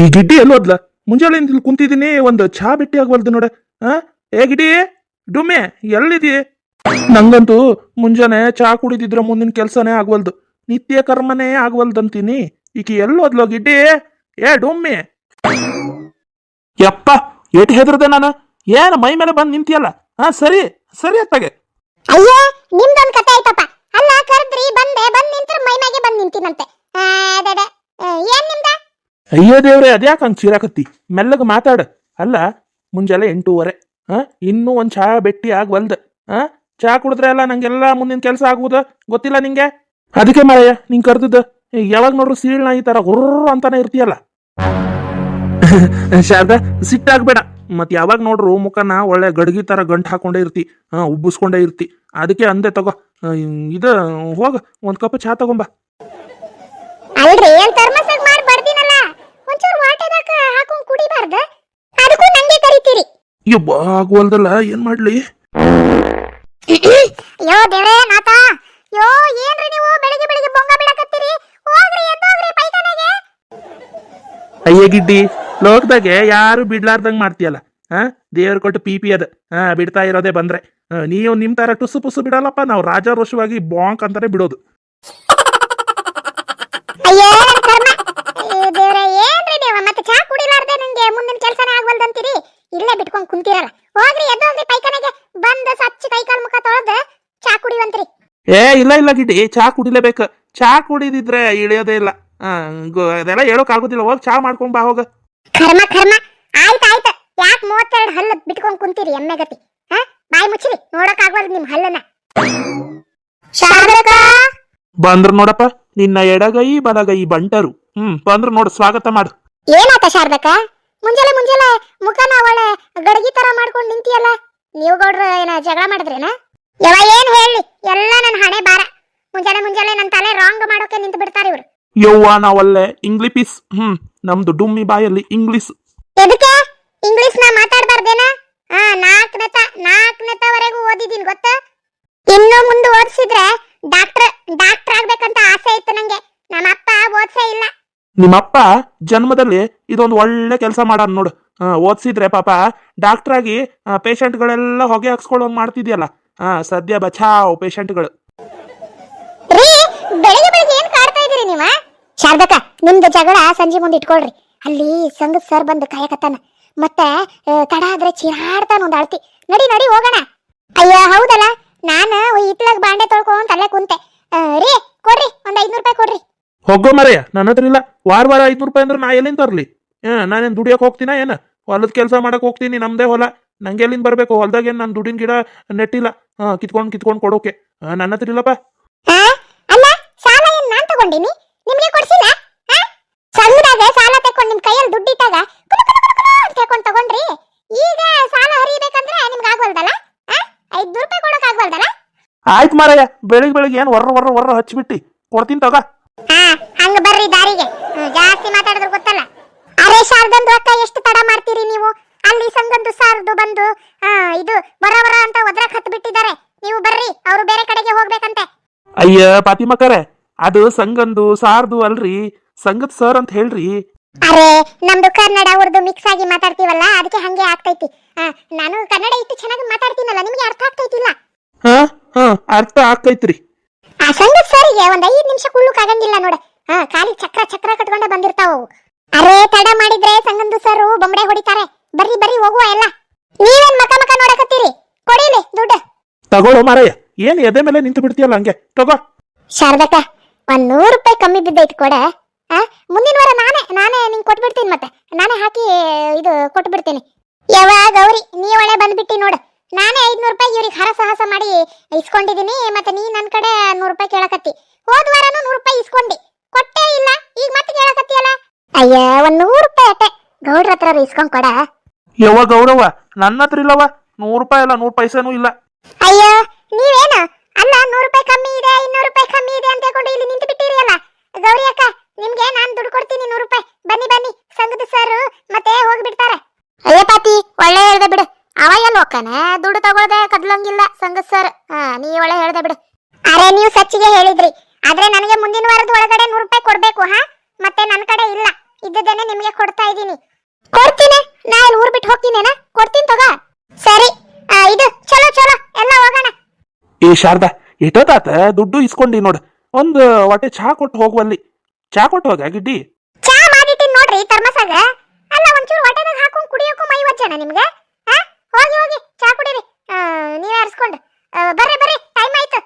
ಈ ಗಿಡ್ಡಿ ಎಲ್ಲೋದ್ಲ ಮುಂಜಾನೆ ಇಲ್ಲಿ ಕುಂತಿದ್ದೀನಿ, ಒಂದು ಚಾ ಬಿಟ್ಟಿ ಆಗ್ವಲ್ದು ನೋಡ. ಆ? ಏ ಗಿಡ್ಡಿ, ಡುಮ್ಮೆ ಎಲ್ಲಿದಿ ನಂಗಂತೂ ಮುಂಜಾನೆ ಚಹಾ ಕುಡಿದಿದ್ರೆ ಮುಂದಿನ ಕೆಲ್ಸನೇ ಆಗ್ವಲ್ದು. ನಿತ್ಯ ಕರ್ಮನೇ ಆಗ್ವಲ್ದಂತೀನಿ. ಈಕಿ ಎಲ್ಲೋದ್ಲೋ ಗಿಡ್ಡಿ? ಏ ಡುಮ್ಮೆ. ಯಪ್ಪ, ಏಟ್ ಹೆದ್ರದೆ ನಾನು? ಏನ್ ಮೈ ಮೇಲೆ ಬಂದು ನಿಂತಿಯಲ್ಲ? ಹಾ ಸರಿ ಸರಿ ಅತ್ತಾಗೆ. ಅಯ್ಯೋ, ನಿಮ್ದೊಂದು ಕತೆ ಆಯ್ತಪ್ಪ. ಅಲ್ಲ, ಕರೆದ್ರಿ, ಬಂದೆ, ಬಂದ್ ನಿಂತ್ರ ಮೈ ಮ್ಯಾಗೆ ಬಂದ್ ನಿಂತಿನಂತೆ. ಏನ್ ನಿಮ್ದ? ಅಯ್ಯೋ ದೇವ್ರೆ, ಅದ್ಯಾಕೆ ಹಂಗೆ ಚೀರಾಕತ್ತಿ ಮೆಲ್ಲಗೆ ಮಾತಾಡ. ಅಲ್ಲ, ಮುಂಜಾನೆ ಎಂಟೂವರೆ. ಹಾ ಇನ್ನೂ ಒಂದ್ ಚಹಾ ಬೆಟ್ಟಿ ಆಗ್ವಲ್ದ. ಹಾ ಚಹಾ ಕುಡಿದ್ರೆ ಅಲ್ಲ, ನಂಗೆಲ್ಲ ಮುಂದಿನ ಕೆಲಸ ಆಗುದ? ಗೊತ್ತಿಲ್ಲ ನಿಂಗೆ? ಅದಕ್ಕೆ ಮಾರಯ್ಯ ನಿಂಗ್ ಕರ್ದದ ಯಾವಾಗ ನೋಡ್ರು ಸೀಳ್ನ ಈ ತರ ಹುರ್ರ ಅಂತಾನೆ ಇರ್ತೀಯಲ್ಲ? ಶಾರದಾ, ಸಿಟ್ಟಾಗ್ಬೇಡ. ಮತ್ ಯಾವಾಗ ನೋಡ್ರು ಮುಖನ ಒಳ್ಳೆ ಗಡ್ಗಿ ತರ ಗಂಟ್ ಹಾಕೊಂಡೇ ಇರ್ತಿ. ಹಾ ಉಬ್ಬಿಸ್ಕೊಂಡೇ ಇರ್ತಿ. ಅದಕ್ಕೆ ಅಂದೆ ತಗೋ. ಇದ, ಹೋಗ, ಒಂದ್ ಕಪ್ ಚಹಾ ತಗೊಂಬಾ. ಅಲ್ರಿ, ಏನ್ ಥರ್ಮಸಾಗ್ ಮಾಡಿ ಬಡ್ದಿನಲ್ಲ ಒಂಚೂರು ವಾಟೆದಾಗ ಹಾಕೊಂಡ್ ಕುಡಿಬಾರ್ದ ಅದಕ್ಕೂ ನಂಗೆ ಕರಿತೀರಿ. ಯಬ್ಬ ಆಗ್ವಲ್ದಲ್ಲ ಏನ್ ಮಾಡ್ಲಿ? ಯೋ ದೇವ್ರೇ ನಾಥ ಯೋ ಏನ್ರಿ ನೀವು? ಬೆಳಿಗ್ಗೆ ಬೆಳಿಗ್ಗೆ ಬೊಂಗ ಬಿಡಕತ್ತೀರಿ? ಹೋಗ್ರಿ ಎದ್ದೋಗ್ರಿ ಪೈಖಾನೆಗೆ. ಅಯ್ಯ ಗಿಡ್ಡಿ ಲೋಕದಾಗೆ ಯಾರು ಬಿಡ್ಲಾರ್ದಂಗ್ ಮಾಡ್ತೀಯಲ್ಲ? ಹಾ ದೇವ್ರ ಕೊಟ್ಟು ಪಿ ಪಿ ಅದ. ಹಾ ಬಿಡ್ತಾ ಇರೋದೇ ಬಂದ್ರೆ. ನೀವು ನಿಮ್ ತರ ಟುಸು ಪುಸು ಬಿಡಲ್ಲಪ್ಪ ನಾವು ರಾಜಾರೋಷವಾಗಿ ಬಾಂಕ್ ಅಂತಾನೆ ಬಿಡೋದು. ಅಯ್ಯೋ ನನ್ ಕರ್ಮ. ನೀವು ಮತ್ತೆ ಚಾ ಕುಡಿಲಾರ್ದೆ ನಂಗೆ ಮುಂದಿನ ಕೆಲಸನೇ ಆಗ್ವಲ್ದಂತೀರಿ ಇಲ್ಲೇ ಬಿಟ್ಕೊಂಡು ಕುಂತಿರಲ್ಲ. ಹೋಗ್ರಿ ಎದ್ದೋಗ್ರಿ ಪೈಖಾನೆಗೆ. ಬಂದು ಸಚ್ಚ ಕೈ ಕಾಲ್ ಮುಖ ತೊಳೆದು ಚಾ ಕುಡಿವಂತ್ರಿ. ಏ ಇಲ್ಲ ಇಲ್ಲ ಗಿಡ್ಡಿ ಚಾ ಕುಡಿಲೇಬೇಕು. ಚಾ ಕುಡಿದಿದ್ರೆ ಇಳಿಯೋದೇ ಇಲ್ಲ. ಆ, ಗೊ- ಅದೆಲ್ಲ ಹೇಳೋಕ್ ಆಗೋದಿಲ್ಲ. ಹೋಗ್ ಚಾ ಮಾಡ್ಕೊಂಡ್ ಬಾ ಹೋಗ. ಕರ್ಮ ಕರ್ಮ. ಆಯ್ತು ಆಯ್ತು. ಯಾಕೆ ಮೂವತ್ತೆರಡು ಹಲ್ಲು ಬಿಟ್ಕೊಂಡು ಕುಂತೀರಿ ಎಮ್ಮೆ ಗತಿ? ಹಾ ಬಾಯಿ ಮುಚ್ಚಿರಿ. ನೋಡಕ್ ಆಗ್ವಲ್ದು ನಿಮ್ ಹಲ್ಲನ್ನ. ಶಾರದಕ್ಕ ಬಂದ್ರ ನೋಡಪ್ಪ ನಿನ್ನ ಎಡಗೈ ಬಲಗೈ ಬಂಟರು. ಹ್ಮ್ ಬಂದ್ರ ನೋಡು ಸ್ವಾಗತ ಮಾಡು. ಏನಾತ ಶಾರದಕ್ಕ? ಮುಂಜಾನೆ ಮುಂಜಾನೆ ಮುಖನ ಒಳ್ಳೆ ಗಡಗಿ ತರ ಮಾಡ್ಕೊಂಡು ನಿಂತಿಯಲ್ಲ? ನೀವು ಗೌಡ್ರ ಏನ ಜಗಳ ಮಾಡಿದ್ರೇನ? ಯವ ಏನ್ ಹೇಳಿ ಎಲ್ಲ ನನ್ನ ಹಣೆ ಬಾರ ಮುಂಜಾನೆ ಮುಂಜಾನೆ ನನ್ನ ತಲೆ ರಾಂಗ್ ಮಾಡೋಕೆ ನಿಂತು ಬಿಡ್ತಾರೆ ಇವ್ರು. ಯವ್ವ ನಾವಲ್ಲೇ ಇಂಗ್ಲಿಪಿಸ್ ಹ್ಮ್ ನಮ್ದು ಡುಮ್ಮಿ ಬಾಯಲ್ಲಿ ಇಂಗ್ಲಿಷ್ ಎದಕ್ಕೆ? ಇಂಗ್ಲಿಷ್ ನಾ ಮಾತಾಡ್ಬಾರ್ದೇನ? ಹಾ ನಾಲ್ಕನೇತ ವರೆಗೂ ಓದಿದೀನಿ ಗೊತ್ತಾ? ಇನ್ನು ಮುಂದೆ ಓದಿಸಿದ್ರೆ ಡಾಕ್ಟರ್ ಡಾಕ್ಟರ್ ಆಗ್ಬೇಕಂತ ಆಸೆ ಇತ್ತು ನಂಗೆ. ನಮ್ಮ ಅಪ್ಪ ಓದ್ಸೇ ಇಲ್ಲ. ನಿಮ್ಮಪ್ಪ ಜನ್ಮದಲ್ಲಿ ಇದೊಂದು ಒಳ್ಳೆ ಕೆಲಸ ಮಾಡೋಣ ನೋಡು. ಓದಿಸಿದ್ರೆ ಪಾಪ ಡಾಕ್ಟರ್ ಆಗಿ ಪೇಷಂಟ್ಗಳೆಲ್ಲ ಹೊಗೆ ಹಾಕ್ಸ್ಕೊಳ್ಳೋಂಗ್ ಮಾಡ್ತಿದ್ಯಲ್ಲ. ಹಾ ಸದ್ಯ ಬಚಾವ್ ಪೇಷಂಟ್ಗಳು ಬೆಳಿಗ್ಗೆ ಬೆಳಿಗ್ಗೆ ಏನ್ ಶಾರದಕ್ಕ ನಿಮ್ದು ಜಗಳ ಸಂಜೆ ಮುಂದೆ ಇಟ್ಕೊಳ್ರಿ. ಅಲ್ಲಿ ಸಂಘದ ಸರ್ ಬಂದು ಕಾಯಕತ್ತಾನ. ಮತ್ತೆ ಆ, ತಡ ಆದ್ರೆ ಚೀರಾಡ್ತಾನ ಒಂದ್ ಅಳ್ತಿ. ನಡಿ ನಡಿ ಹೋಗೋಣ. ಅಯ್ಯೋ ಹೌದಲ್ಲ. ನಾನು ಇತ್ಲಾಗ ಬಾಂಡೆ ತೊಳ್ಕೊಂಡ್ ಅಲ್ಲೇ ಕುಂತೆ. ಆ, ರೀ ಕೊಡ್ರಿ ಒಂದ್ ಐದ್ನೂರು ರೂಪಾಯಿ ಕೊಡ್ರಿ. ಹೋಗೋ ಮರೆಯ ನನ್ನ ಹತ್ರ ಇಲ್ಲ. ವಾರ ವಾರ ಐದ್ನೂರು ರೂಪಾಯಿ ಅಂದ್ರೆ ನಾ ಎಲ್ಲಿಂದ ತರ್ಲಿ? ಹಾ ನಾನೇನು ದುಡಿಯಕ್ ಹೋಗ್ತೀನ ಏನ? ಹೊಲದ ಕೆಲಸ ಮಾಡಕ್ ಹೋಗ್ತೀನಿ ನಮ್ದೇ ಹೊಲ. ನಂಗೆ ಎಲ್ಲಿಂದ ಬರ್ಬೇಕು? ಹೊಲ್ದಾಗ ಏನ್ ನಾನು ದುಡಿನ ಗಿಡ ನೆಟ್ಟಿಲ್ಲ ಹಾ ಕಿತ್ಕೊಂಡು ಕಿತ್ಕೊಂಡ್ ಕೊಡೋಕೆ. ಆ, ನನ್ನ ಹತ್ರ ಇಲ್ಲಪ್ಪ. ಆ? ಅಲ್ಲ ಸಾಲ ಏನ್ ನಾನ್ ತಗೊಂಡಿನಿ? ನಿಮ್ಗೆ ಕೊಡ್ಸಿಲ್ಲ? ಆ? ಸಂಘದಾಗ ಸಾಲ ತಕೊಂಡ್ ನಿಮ್ ಕೈಯಲ್ಲಿ ದುಡ್ಡಿಟ್ಟಾಗ ಕುಲು ಕುಲು ಕುಲು ಕುಲು ಅಂತ ಹೇಳ್ಕೊಂಡ್ ತಗೊಂಡ್ರಿ. ಈಗ ಸಾಲ ಹರಿಬೇಕಂದ್ರೆ ನಿಮ್ಗೆ ಆಗ್ವಲ್ದಲ್ಲ? ಐದ್ನೂರು ರೂಪಾಯಿ ಕೊಡಕ್ ಆಗ್ವಲ್ದಲ್ಲ? ಆಯ್ತು ಮಾರಯ್ಯ ಬೆಳಿಗ್ಗೆ ಬೆಳಿಗ್ಗೆ ಏನು ವರ್ರ ವರ್ರ ವರ್ರ ಹಚ್ಚಿಬಿಟ್ಟಿ ಕೊಡ್ತೀನಿ ತಗ. ಹಾ ಹಂಗ ಬರ್ರಿ ದಾರಿಗೆ. ಜಾಸ್ತಿ ಮಾತಾಡಿದ್ರು ಗೊತ್ತಲ್ಲ. ಅರೆ ಶಾರದಂದು ಅಕ್ಕ ಎಷ್ಟು ತಡ ಮಾಡ್ತೀರಿ ನೀವು? ಅಲ್ಲಿ ಸಂಗಂದು ಸಾರ್ದು ಬಂದು ಇದು ಬರ ಬರ ಅಂತ ಒದ್ರಕ್ ಹತ್ ಬಿಟ್ಟಿದ್ದಾರೆ ನೀವು ಬರ್ರಿ ಅವರು ಬೇರೆ ಕಡೆಗೆ ಹೋಗ್ಬೇಕಂತೆ. ಅಯ್ಯ ಪಾತಿಮಕ್ಕರೆ ಅದು ಸಂಗಂದು ಸಾರ್ದು ಅಲ್ರಿ. ಸಂಗತ್ ಸರ್ ಅಂತ ಹೇಳ್ರಿ. ಅರೆ ನಮ್ದು ಕನ್ನಡ ಉರ್ದು ಮಿಕ್ಸ್ ಆಗಿ ಮಾತಾಡ್ತೀವಲ್ಲ ಅದಕ್ಕೆ ಹಂಗೆ ಆಗ್ತೈತಿ. ನಾನು ಕನ್ನಡ ಇಷ್ಟು ಚೆನ್ನಾಗಿ ಮಾತಾಡ್ತೀನಲ್ಲ ನಿಮ್ಗೆ ಅರ್ಥ ಆಗ್ತೈತಿಲ್ಲ? ಹಾ ಹಾ ಅರ್ಥ ಆಕೈತ್ರಿ ಆ ಸಂಗೀತ ಸರಿಗೆ ಒಂದ್ ಐದ್ ನಿಮಿಷ ಕುಳ್ಳುಕ್ ಆಗಂಗಿಲ್ಲ ನೋಡ. ಹಾ ಖಾಲಿ ಚಕ್ರ ಚಕ್ರ ಕಟ್ಕೊಂಡ ಬಂದಿರ್ತಾವ ಅವು. ಅರೆ ತಡ ಮಾಡಿದ್ರೆ ಸಂಗಂದು ಸರು ಬೊಂಬಡೆ ಹೊಡಿತಾರೆ. ಬರ್ರಿ ಬರ್ರಿ ಹೋಗುವ ಎಲ್ಲ. ನೀವೇನ್ ಮಕ ಮಕ ನೋಡಕತ್ತೀರಿ? ಕೊಡಿಲಿ ದುಡ್ಡು. ತಗೊಳ್ಳೋ ಮಾರಯ್ಯ. ಏನ್ ಎದೆ ಮೇಲೆ ನಿಂತು ಬಿಡ್ತೀಯಲ್ಲ ಹಂಗೆ? ತಗೋ. ಶಾರದಕ್ಕ ಒಂದ್ ನೂರು ರೂಪಾಯಿ ಕಮ್ಮಿ ಬಿದ್ದೈತಿ ಕೊಡ. ಆ ಮುಂದಿನ ವಾರ ನಾನೇ ನಾನೇ ನಿಂಗೆ ಕೊಟ್ಬಿಡ್ತೀನಿ ಮತ್ತೆ. ನಾನೇ ಹಾಕಿ ಇದು ಕೊಟ್ಬಿಡ್ತೀನಿ. ಯಾವ ಗೌರಿ ನೀ ಒಳ್ಳೆ ಬಂದ್ಬಿಟ್ಟಿ ನೋಡು. ನಾನೇ ಐದ್ನೂರು ರೂಪಾಯಿ ಇವ್ರಿಗೆ ಹರಸಾಹಸ ಮಾಡಿ ಇಸ್ಕೊಂಡಿದೀನಿ ಮತ್ತೆ ನೀ ನನ್ನ ಕಡೆ ನೂರು ರೂಪಾಯಿ ಕೇಳಕತ್ತಿ. ಹೋದ ವಾರನೂ ನೂರು ರೂಪಾಯಿ ಇಸ್ಕೊಂಡಿ. ಕೊಟ್ಟೆ ಇಲ್ಲ ಈಗ ಮತ್ತೆ ಕೇಳಕತ್ತಿಯಲ್ಲ? ಅಯ್ಯ ಒಂದ್ ನೂರು ರೂಪಾಯಿ ಅಟ್ಟೆ. ಗೌಡ್ರ ಹತ್ರ ಇಸ್ಕೊಂಡ್ ಕೊಡ. ಯವ್ವ ಗೌರವ ನನ್ನ ಹತ್ರ ಇಲ್ಲವ ನೂರು ರೂಪಾಯಿ ಅಲ್ಲ ನೂರು ಪೈಸೆನೂ ಇಲ್ಲ. ಅಯ್ಯೋ ನೀವೇನ? ಅಲ್ಲ ನೂರು ರೂಪಾಯಿ ಕಮ್ಮಿ ಇದೆ ಇನ್ನೂರು ರೂಪಾಯಿ ಕಮ್ಮಿ ಇದೆ ಅಂತ ಹೇಳ್ಕೊಂಡು ಇಲ್ಲಿ ನಿಂತು ಬಿಟ್ಟಿರಿ ಅಲ್ಲ ಗೌರಿ ಅಕ್ಕ ನಿಮ್ಗೆ ನಾನು ದುಡ್ಡು ಕೊಡ್ತೀನಿ ನೂರು ರೂಪಾಯಿ. ಬನ್ನಿ ಬನ್ನಿ ಸಂಘದ ಸರ್ ಮತ್ತೆ ಹೋಗ್ಬಿಡ್ತಾರೆ. ಅಯ್ಯ ಪಾತಿ ಒಳ್ಳೆ ಹೇಳ್ದೆ ಬಿಡು. ಅವ ಎಲ್ಲ ಹೋಗ್ತಾನೆ ದುಡ್ಡು ತಗೊಳ್ದೆ ಕದ್ಲಂಗಿಲ್ಲ ಸಂಗತ್ ಸರ್ ಹಾ ನೀ ಒಳ್ಳೆ ಹೇಳ್ದೆ ಬಿಡು. ಅರೆ ನೀವು ಸಚ್ಚಿಗೆ ಹೇಳಿದ್ರಿ. ಆದ್ರೆ ನನಗೆ ಮುಂದಿನ ವಾರದ ಒಳಗಡೆ ನೂರು ರೂಪಾಯಿ ಕೊಡ್ಬೇಕು ಹಾ? ಮತ್ತೆ ನನ್ನ ಕಡೆ ಇಲ್ಲ. ಇದ್ದದೇನೆ ನಿಮಗೆ ಕೊಡ್ತಾ ಇದ್ದೀನಿ. ಕೊಡ್ತೀನಿ. ನಾ ಇಲ್ಲಿ ಊರ್ ಬಿಟ್ಟು ಹೋಗ್ತೀನೇನ? ಕೊಡ್ತೀನಿ ತಗ. ಸರಿ. ಆ, ಇದು ಚಲೋ ಚಲೋ. ಎಲ್ಲ ಹೋಗೋಣ. ಏ ಶಾರದಾ ಎಷ್ಟೊತ್ತಾತ? ದುಡ್ಡು ಇಸ್ಕೊಂಡಿ ನೋಡು. ಒಂದು ಹೊಟ್ಟೆ ಚಹಾ ಕೊಟ್ಟು ಹೋಗುವಲ್ಲಿ ಚಹಾ ಕೊಟ್ಟು ಹೋಗ ಗಿಡ್ಡಿ. ಚಾ ಮಾಡಿಟ್ಟಿನ್ ನೋಡ್ರಿ ತರ್ಮಸಾಗ ಅಲ್ಲ ಒಂಚೂರು ಹೊಟ್ಟೆದಾಗ ಹಾಕೊಂಡು ಕುಡಿಯೋಕು ಮೈ ವಜ್ಜನ ನಿಮ್ಗೆ? ಹೋಗಿ ಹೋಗಿ, ಚಾ ಕುಡೀರಿ. ನೀವೇ ಹರಿಸ್ಕೊಂಡು ಬರ್ರಿ ಬರ್ರಿ ಟೈಮ್ ಆಯ್ತು.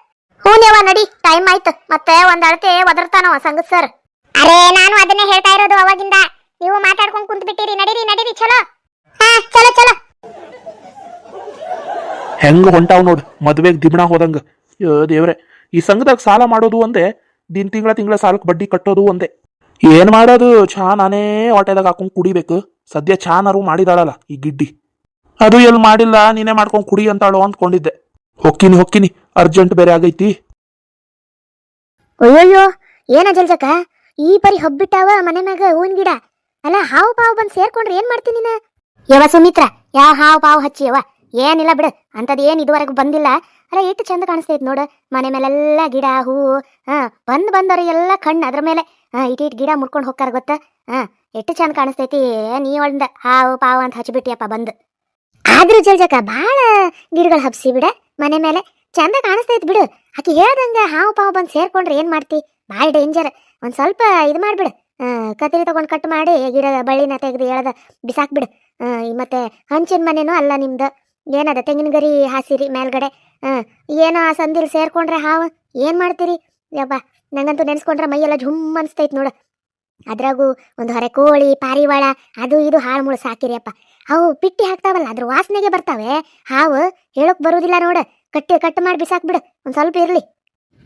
ಹ್ಞೂ ನೀವ ನಡಿ ಟೈಮ್ ಆಯ್ತು. ಮತ್ತೆ ಒಂದ್ ಅಳತೆ ಒದರ್ತಾನವ ಸಂಗತ್ ಸರ್ ಅರೆ, ನಾನು ಅದನ್ನೇ ಹೇಳ್ತಾ ಇರೋದು ಅವಾಗಿಂದ. ನೀವು ಮಾತಾಡ್ಕೊಂಡು ಕುಂತ ಬಿಟ್ಟಿರಿ ನಡೀರಿ ನಡೀರಿ, ಚಲೋ. ಹಾ, ಚಲೋ ಚಲೋ. ಹೆಂಗ ಹೊಂಟಾವ್ ನೋಡು, ಮದ್ವೆಗ್ ದಿಮಣ ಹೋದಂಗ. ದೇವ್ರೆ, ಈ ಸಂಘದಾಗ ಸಾಲ ಮಾಡೋದು ಒಂದೇ, ದಿನ ತಿಂಗಳ ತಿಂಗಳ ಸಾಲಕ್ಕೆ ಬಡ್ಡಿ ಕಟ್ಟೋದು ಒಂದೇ. ಏನ್ ಮಾಡೋದು? ಚಾ ನಾನೇ ಹೊಟ್ಟೆದಾಗ ಹಾಕೊಂಡ್ ಕುಡಿಬೇಕು. ಸದ್ಯ ಚಾನಾರು ಮಾಡಿದಾಳಲ್ಲ, ಈ ಗಿಡ್ಡಿ. ಅದು ಎಲ್ಲಿ ಮಾಡಿಲ್ಲ, ನೀನೇ ಮಾಡ್ಕೊಂಡು ಕುಡಿ ಅಂತಾಳು ಅಂದ್ಕೊಂಡಿದ್ದೆ. ಹೊಕ್ಕಿನಿ ಹೊಕ್ಕಿನಿ, ಅರ್ಜೆಂಟ್ ಬೇರೆ ಆಗೈತಿ. ಅಯ್ಯಯ್ಯೋ, ಏನ ಜಲ್ಜಕ ಈ ಪರಿ ಹಬ್ಬಿಟ್ಟಾವ ಮನೆ ಮ್ಯಾಗ ಹೂವಿನ ಗಿಡ. ಅಲ್ಲ, ಹಾವು ಪಾವು ಬಂದು ಸೇರ್ಕೊಂಡ್ರೆ ಏನ್ ಮಾಡ್ತೀನಿ ನೀನ? ಯವ ಸುಮಿತ್ರ, ಯಾವ ಹಾವು ಪಾವು ಹಚ್ಚಿ ಯವ ಏನಿಲ್ಲ ಬಿಡು, ಅಂತದ್ ಏನ್ ಇದುವರೆಗೂ ಬಂದಿಲ್ಲ. ಅಲ್ಲ, ಎಷ್ಟು ಚಂದ ಕಾಣಿಸ್ತೈತ್ ನೋಡು, ಮನೆ ಮೇಲೆಲ್ಲ ಗಿಡ, ಹೂವು, ಹಾ, ಬಂದ್ ಬಂದವ್ರಿಗೆಲ್ಲ ಕಣ್ಣು ಅದ್ರ ಮೇಲೆ. ಹಾ, ಇಟ್ ಇಟ್ ಗಿಡ ಮುರ್ಕೊಂಡು ಹೋಗ್ತಾರ ಗೊತ್ತ? ಹಾ, ಎಷ್ಟು ಚಂದ ಕಾಣಿಸ್ತೈತಿ, ನೀ ಒಂದ ಹಾವು ಪಾವು ಅಂತ ಹಚ್ಚಿಬಿಟ್ಟಿಯಪ್ಪ ಬಂದ್. ಆದ್ರೂ ಜಲ್ಜಕ ಬಾಳ ಗಿಡಗಳು ಹಬ್ಸಿ ಬಿಡ. ಮನೆ ಮೇಲೆ ಚಂದ ಕಾಣಿಸ್ತೈತ್ ಬಿಡು. ಆಕಿ ಹೇಳ್ದಂಗ ಹಾವು ಪಾವು ಬಂದು ಸೇರ್ಕೊಂಡ್ರೆ ಏನ್ ಮಾಡ್ತಿ? ಭಾಳ ಡೇಂಜರ್ ಒಂದ್ ಸ್ವಲ್ಪ ಇದು ಮಾಡ್ಬಿಡು. ಕತ್ತರಿ ತಗೊಂಡು ಕಟ್ ಮಾಡಿ ಗಿಡ ಬಳ್ಳಿನ ತೆಗೆದು ಎಳೆದ ಬಿಸಾಕ್ಬಿಡು ಮತ್ತೆ ಹಂಚಿನ ಮನೆನೂ ಅಲ್ಲ ನಿಮ್ದು. ಏನದ ತೆಂಗಿನ ಗರಿ ಹಾಸಿರಿ ಮೇಲ್ಗಡೆ? ಏನೋ ಆ ಸಂದಿಲ್ ಸೇರ್ಕೊಂಡ್ರೆ ಹಾವು. ಏನ್ ಮಾಡ್ತೀರಿ? ಯಪ್ಪ ನಂಗಂತೂ ನೆನ್ಸ್ಕೊಂಡ್ರೆ ಮೈಯೆಲ್ಲ ಝುಮ್ ಅನ್ಸ್ತೈತ್ ನೋಡು. ಅದ್ರಾಗೂ ಒಂದು ಹೊರೆ ಕೋಳಿ, ಪಾರಿವಾಳ, ಅದು ಇದು ಹಾಳು ಮುಳು ಸಾಕಿರಿಯಪ್ಪ. ಅವು ಪಿಟ್ಟಿ ಹಾಕ್ತಾವಲ್ಲ, ಅದ್ರ ವಾಸನೆಗೆ ಬರ್ತಾವೆ. ಹಾವು ಹೇಳೋಕ್ ಬರುದಿಲ್ಲ ನೋಡ. ಕಟ್ಟಿ ಕಟ್ ಮಾಡಿ ಬಿಸಾಕ್ಬಿಡು. ಒಂದ್ ಸ್ವಲ್ಪ ಇರ್ಲಿ.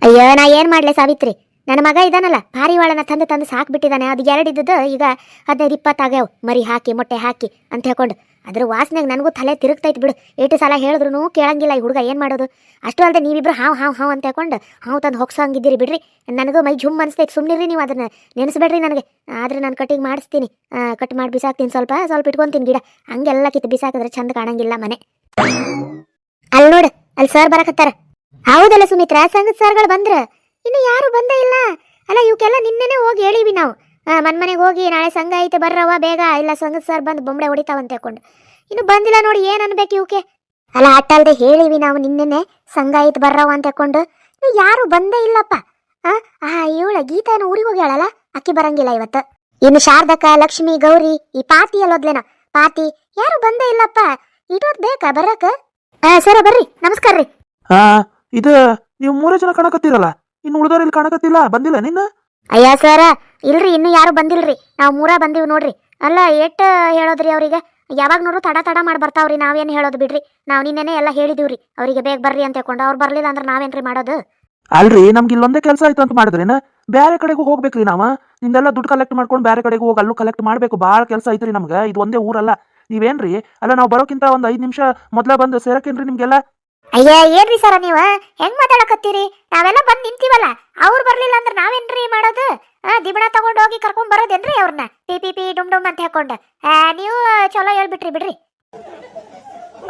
ಅಯ್ಯೋ, ನಾ ಏನ್ ಮಾಡ್ಲೆ ಸಾವಿತ್ರಿ? ನನ್ನ ಮಗ ಇದಾನಲ್ಲ, ಪಾರಿವಾಳನ ತಂದು ತಂದು ಸಾಕ್ಬಿಟ್ಟಿದ್ದಾನೆ ಅದು ಎರಡು ಇದ್ದದ್ದು ಈಗ ಹದಿನೈದು ಇಪ್ಪತ್ತು ಆಗ್ಯಾವ ಮರಿ ಹಾಕಿ, ಮೊಟ್ಟೆ ಹಾಕಿ ಅಂತ ಹೇಳ್ಕೊಂಡು ಅದ್ರ ವಾಸನೆಗೆ ನನಗೂ ತಲೆ ತಿರುಗ್ತೈತೆ ಬಿಡು. ಏಟು ಸಲ ಹೇಳಿದ್ರು ಕೇಳಂಗಿಲ್ಲ ಈ ಹುಡುಗ ಏನು ಮಾಡೋದು. ಅಷ್ಟು ಅಲ್ಲದೆ ನೀವಿಬ್ರು ಹಾವು ಹಾವು ಹಾವು ಅಂತ ಹೇಳ್ಕೊಂಡು ಹಾವು ತಂದು ಹೊಗ್ಸಂಗಿದ್ದೀರಿ ಬಿಡ್ರಿ. ನನಗೂ ಮೈ ಜುಮ್ ಅನಿಸ್ತೈತೆ. ಸುಮ್ಮನಿರಿ ನೀವು ಅದನ್ನ. ನೆನೆಸ್ಬೇಡ್ರಿ ನನಗೆ. ಆದ್ರೆ ನಾನು ಕಟಿಂಗ್ ಮಾಡಿಸ್ತೀನಿ. ಕಟ್ ಮಾಡಿ ಬಿಸಾಕ್ತೀನಿ. ಸ್ವಲ್ಪ ಸ್ವಲ್ಪ ಇಟ್ಕೊಂತೀನಿ ಗಿಡ. ಹಂಗೆಲ್ಲ ಕಿತ್ತು ಬಿಸಾಕಿದ್ರೆ ಚಂದ ಕಾಣಂಗಿಲ್ಲ ಮನೆ. ಅಲ್ಲಿ ನೋಡು ಅಲ್ಲಿ ಸರ್ ಬರಕತ್ತಾರ. ಹೌದಲ್ಲ ಸುಮಿತ್ರಾ ಸಂಘದ ಸರ್ಗಳು ಬಂದ್ರ. ಇನ್ನು ಯಾರು ಬಂದೇ ಇಲ್ಲ. ಅಲ್ಲ ಇವಕ್ಕೆಲ್ಲ ನಿನ್ನೆನೆ ಹೋಗಿ ಹೇಳಿವಿ ನಾವು. ಮನೆಗೆ ಹೋಗಿ ನಾಳೆ ಸಂಘ ಐತೆ ಬರ್ರವ ಬೇಗ. ಇಲ್ಲ, ಸಂಘದ ಸರ್ ಬಂದು ಬೊಂಬಡೆ ಹೊಡಿತಾವಂತ ಹೇಳ್ಕೊಂಡು. ಇನ್ನು ಬಂದಿಲ್ಲ ನೋಡಿ, ಏನ್ ಅನ್ಬೇಕು ಇವಕ್ಕೆ ಅಲ್ಲ ಅಟ್ಟಲ್ದೆ ಹೇಳಿವಿ ನಾವು ನಿನ್ನೆನೆ, ಸಂಘ ಐತೆ ಬರ್ರವ ಅಂತ ಹೇಳ್ಕೊಂಡು. ಯಾರು ಬಂದೇ ಇಲ್ಲಪ್ಪ. ಆ ಇವಳ ಗೀತಾನ ಊರಿಗೆ ಹೋಗ್ಯಾಳಲ್ಲ ಅಕ್ಕಿ ಬರಂಗಿಲ್ಲ ಇವತ್ತು. ಇನ್ನು ಶಾರದಕ್ಕ ಲಕ್ಷ್ಮಿ, ಗೌರಿ, ಈ ಪಾತಿ ಅಲ್ಲೋದ್ಲೇನ. ಪಾತಿ, ಯಾರು ಬಂದೇ ಇಲ್ಲಪ್ಪ. ಇಟೋತ್ ಬೇಕಾ ಬರಕ? ಸರ ಬರ್ರಿ. ನಮಸ್ಕಾರ ರೀ. ಇದು, ನೀವು ಮೂರೇ ಜನ ಕಾಣಕತ್ತೀರಲ್ಲ? ಇನ್ನು ಉಳಿದವ್ರಲ್ಲಿ ಕಾಣಕತ್ತಿಲ್ಲ? ಬಂದಿಲ್ಲ ನಿನ್ನ? ಅಯ್ಯ ಸರ, ಇಲ್ರಿ, ಇನ್ನು ಯಾರು ಬಂದಿಲ್ರಿ? ನಾವು ಮೂರ ಬಂದಿವಿ ನೋಡ್ರಿ. ಅಲ್ಲ ಎಟ್ ಹೇಳೋದ್ರಿ ಅವ್ರಿಗೆ? ಯಾವಾಗ ನೋಡ್ರು ತಡ ತಡ ಮಾಡಿ ಬರ್ತಾವ್ರಿ, ನಾವೇನು ಹೇಳೋದು ಬಿಡ್ರಿ. ನಾವು ನಿನ್ನೆನೆ ಎಲ್ಲ ಹೇಳಿದೀವ್ರಿ. ಅವರಿಗೆ ಬೇಗ ಬರ್ರಿ ಅಂತ ಹೇಳ್ಕೊಂಡು, ಅವ್ರು ಬರ್ಲಿಲ್ಲ ಅಂದ್ರೆ ನಾವೇನ್ರಿ ಮಾಡೋದು? ಅಲ್ರಿ, ನಮ್ಗೆ ಇಲ್ಲೊಂದೇ ಕೆಲಸ ಆಯ್ತು ಅಂತ ಮಾಡಿದ್ರೇನ ಬೇರೆ ಕಡೆಗೂ ಹೋಗ್ಬೇಕ್ರಿ ನಾವ. ನಿಮ್ದೆಲ್ಲ ದುಡ್ಡು ಕಲೆಕ್ಟ್ ಮಾಡ್ಕೊಂಡು ಬೇರೆ ಕಡೆಗೂ ಹೋಗಿ ಅಲ್ಲೂ ಕಲೆಕ್ಟ್ ಮಾಡ್ಬೇಕು. ಭಾಳ ಕೆಲಸ ಐತ್ರಿ ನಮ್ಗೆ. ಇದು ಒಂದೇ ಊರಲ್ಲ. ನೀವೇನ್ರಿ? ಅಲ್ಲ, ನಾವು ಬರೋಕ್ಕಿಂತ ಒಂದು ಐದು ನಿಮಿಷ ಮೊದ್ಲ ಬಂದು ಸೇರಕ್ಕೇನ್ರಿ ನಿಮ್ಗೆಲ್ಲ? ಅಯ್ಯ ಏನ್ರಿ ಸರ ನೀವ? ಹೆಂಗ್ ಮಾತಾಡಕತ್ತೀರಿ? ನಾವೆಲ್ಲ ಬಂದ್ ನಿಂತೀವಲ್ಲ? ಅವ್ರು ಬರ್ಲಿಲ್ಲ ಅಂದ್ರೆ ನಾವೇನ್ರಿ ಮಾಡೋದು? ದಿಬಣ ತಗೊಂಡ್ ಹೋಗಿ ಕರ್ಕೊಂಡ್ ಬರೋದೇನ್ರಿ ಅವ್ರನ್ನ ಪಿ ಪಿ ಪಿ ಡುಮ್ ಡುಮ್ ಅಂತ ಹೇಳ್ಕೊಂಡು. ಆ, ನೀವು ಚಲೋ ಹೇಳ್ಬಿಟ್ರಿ ಬಿಡ್ರಿ.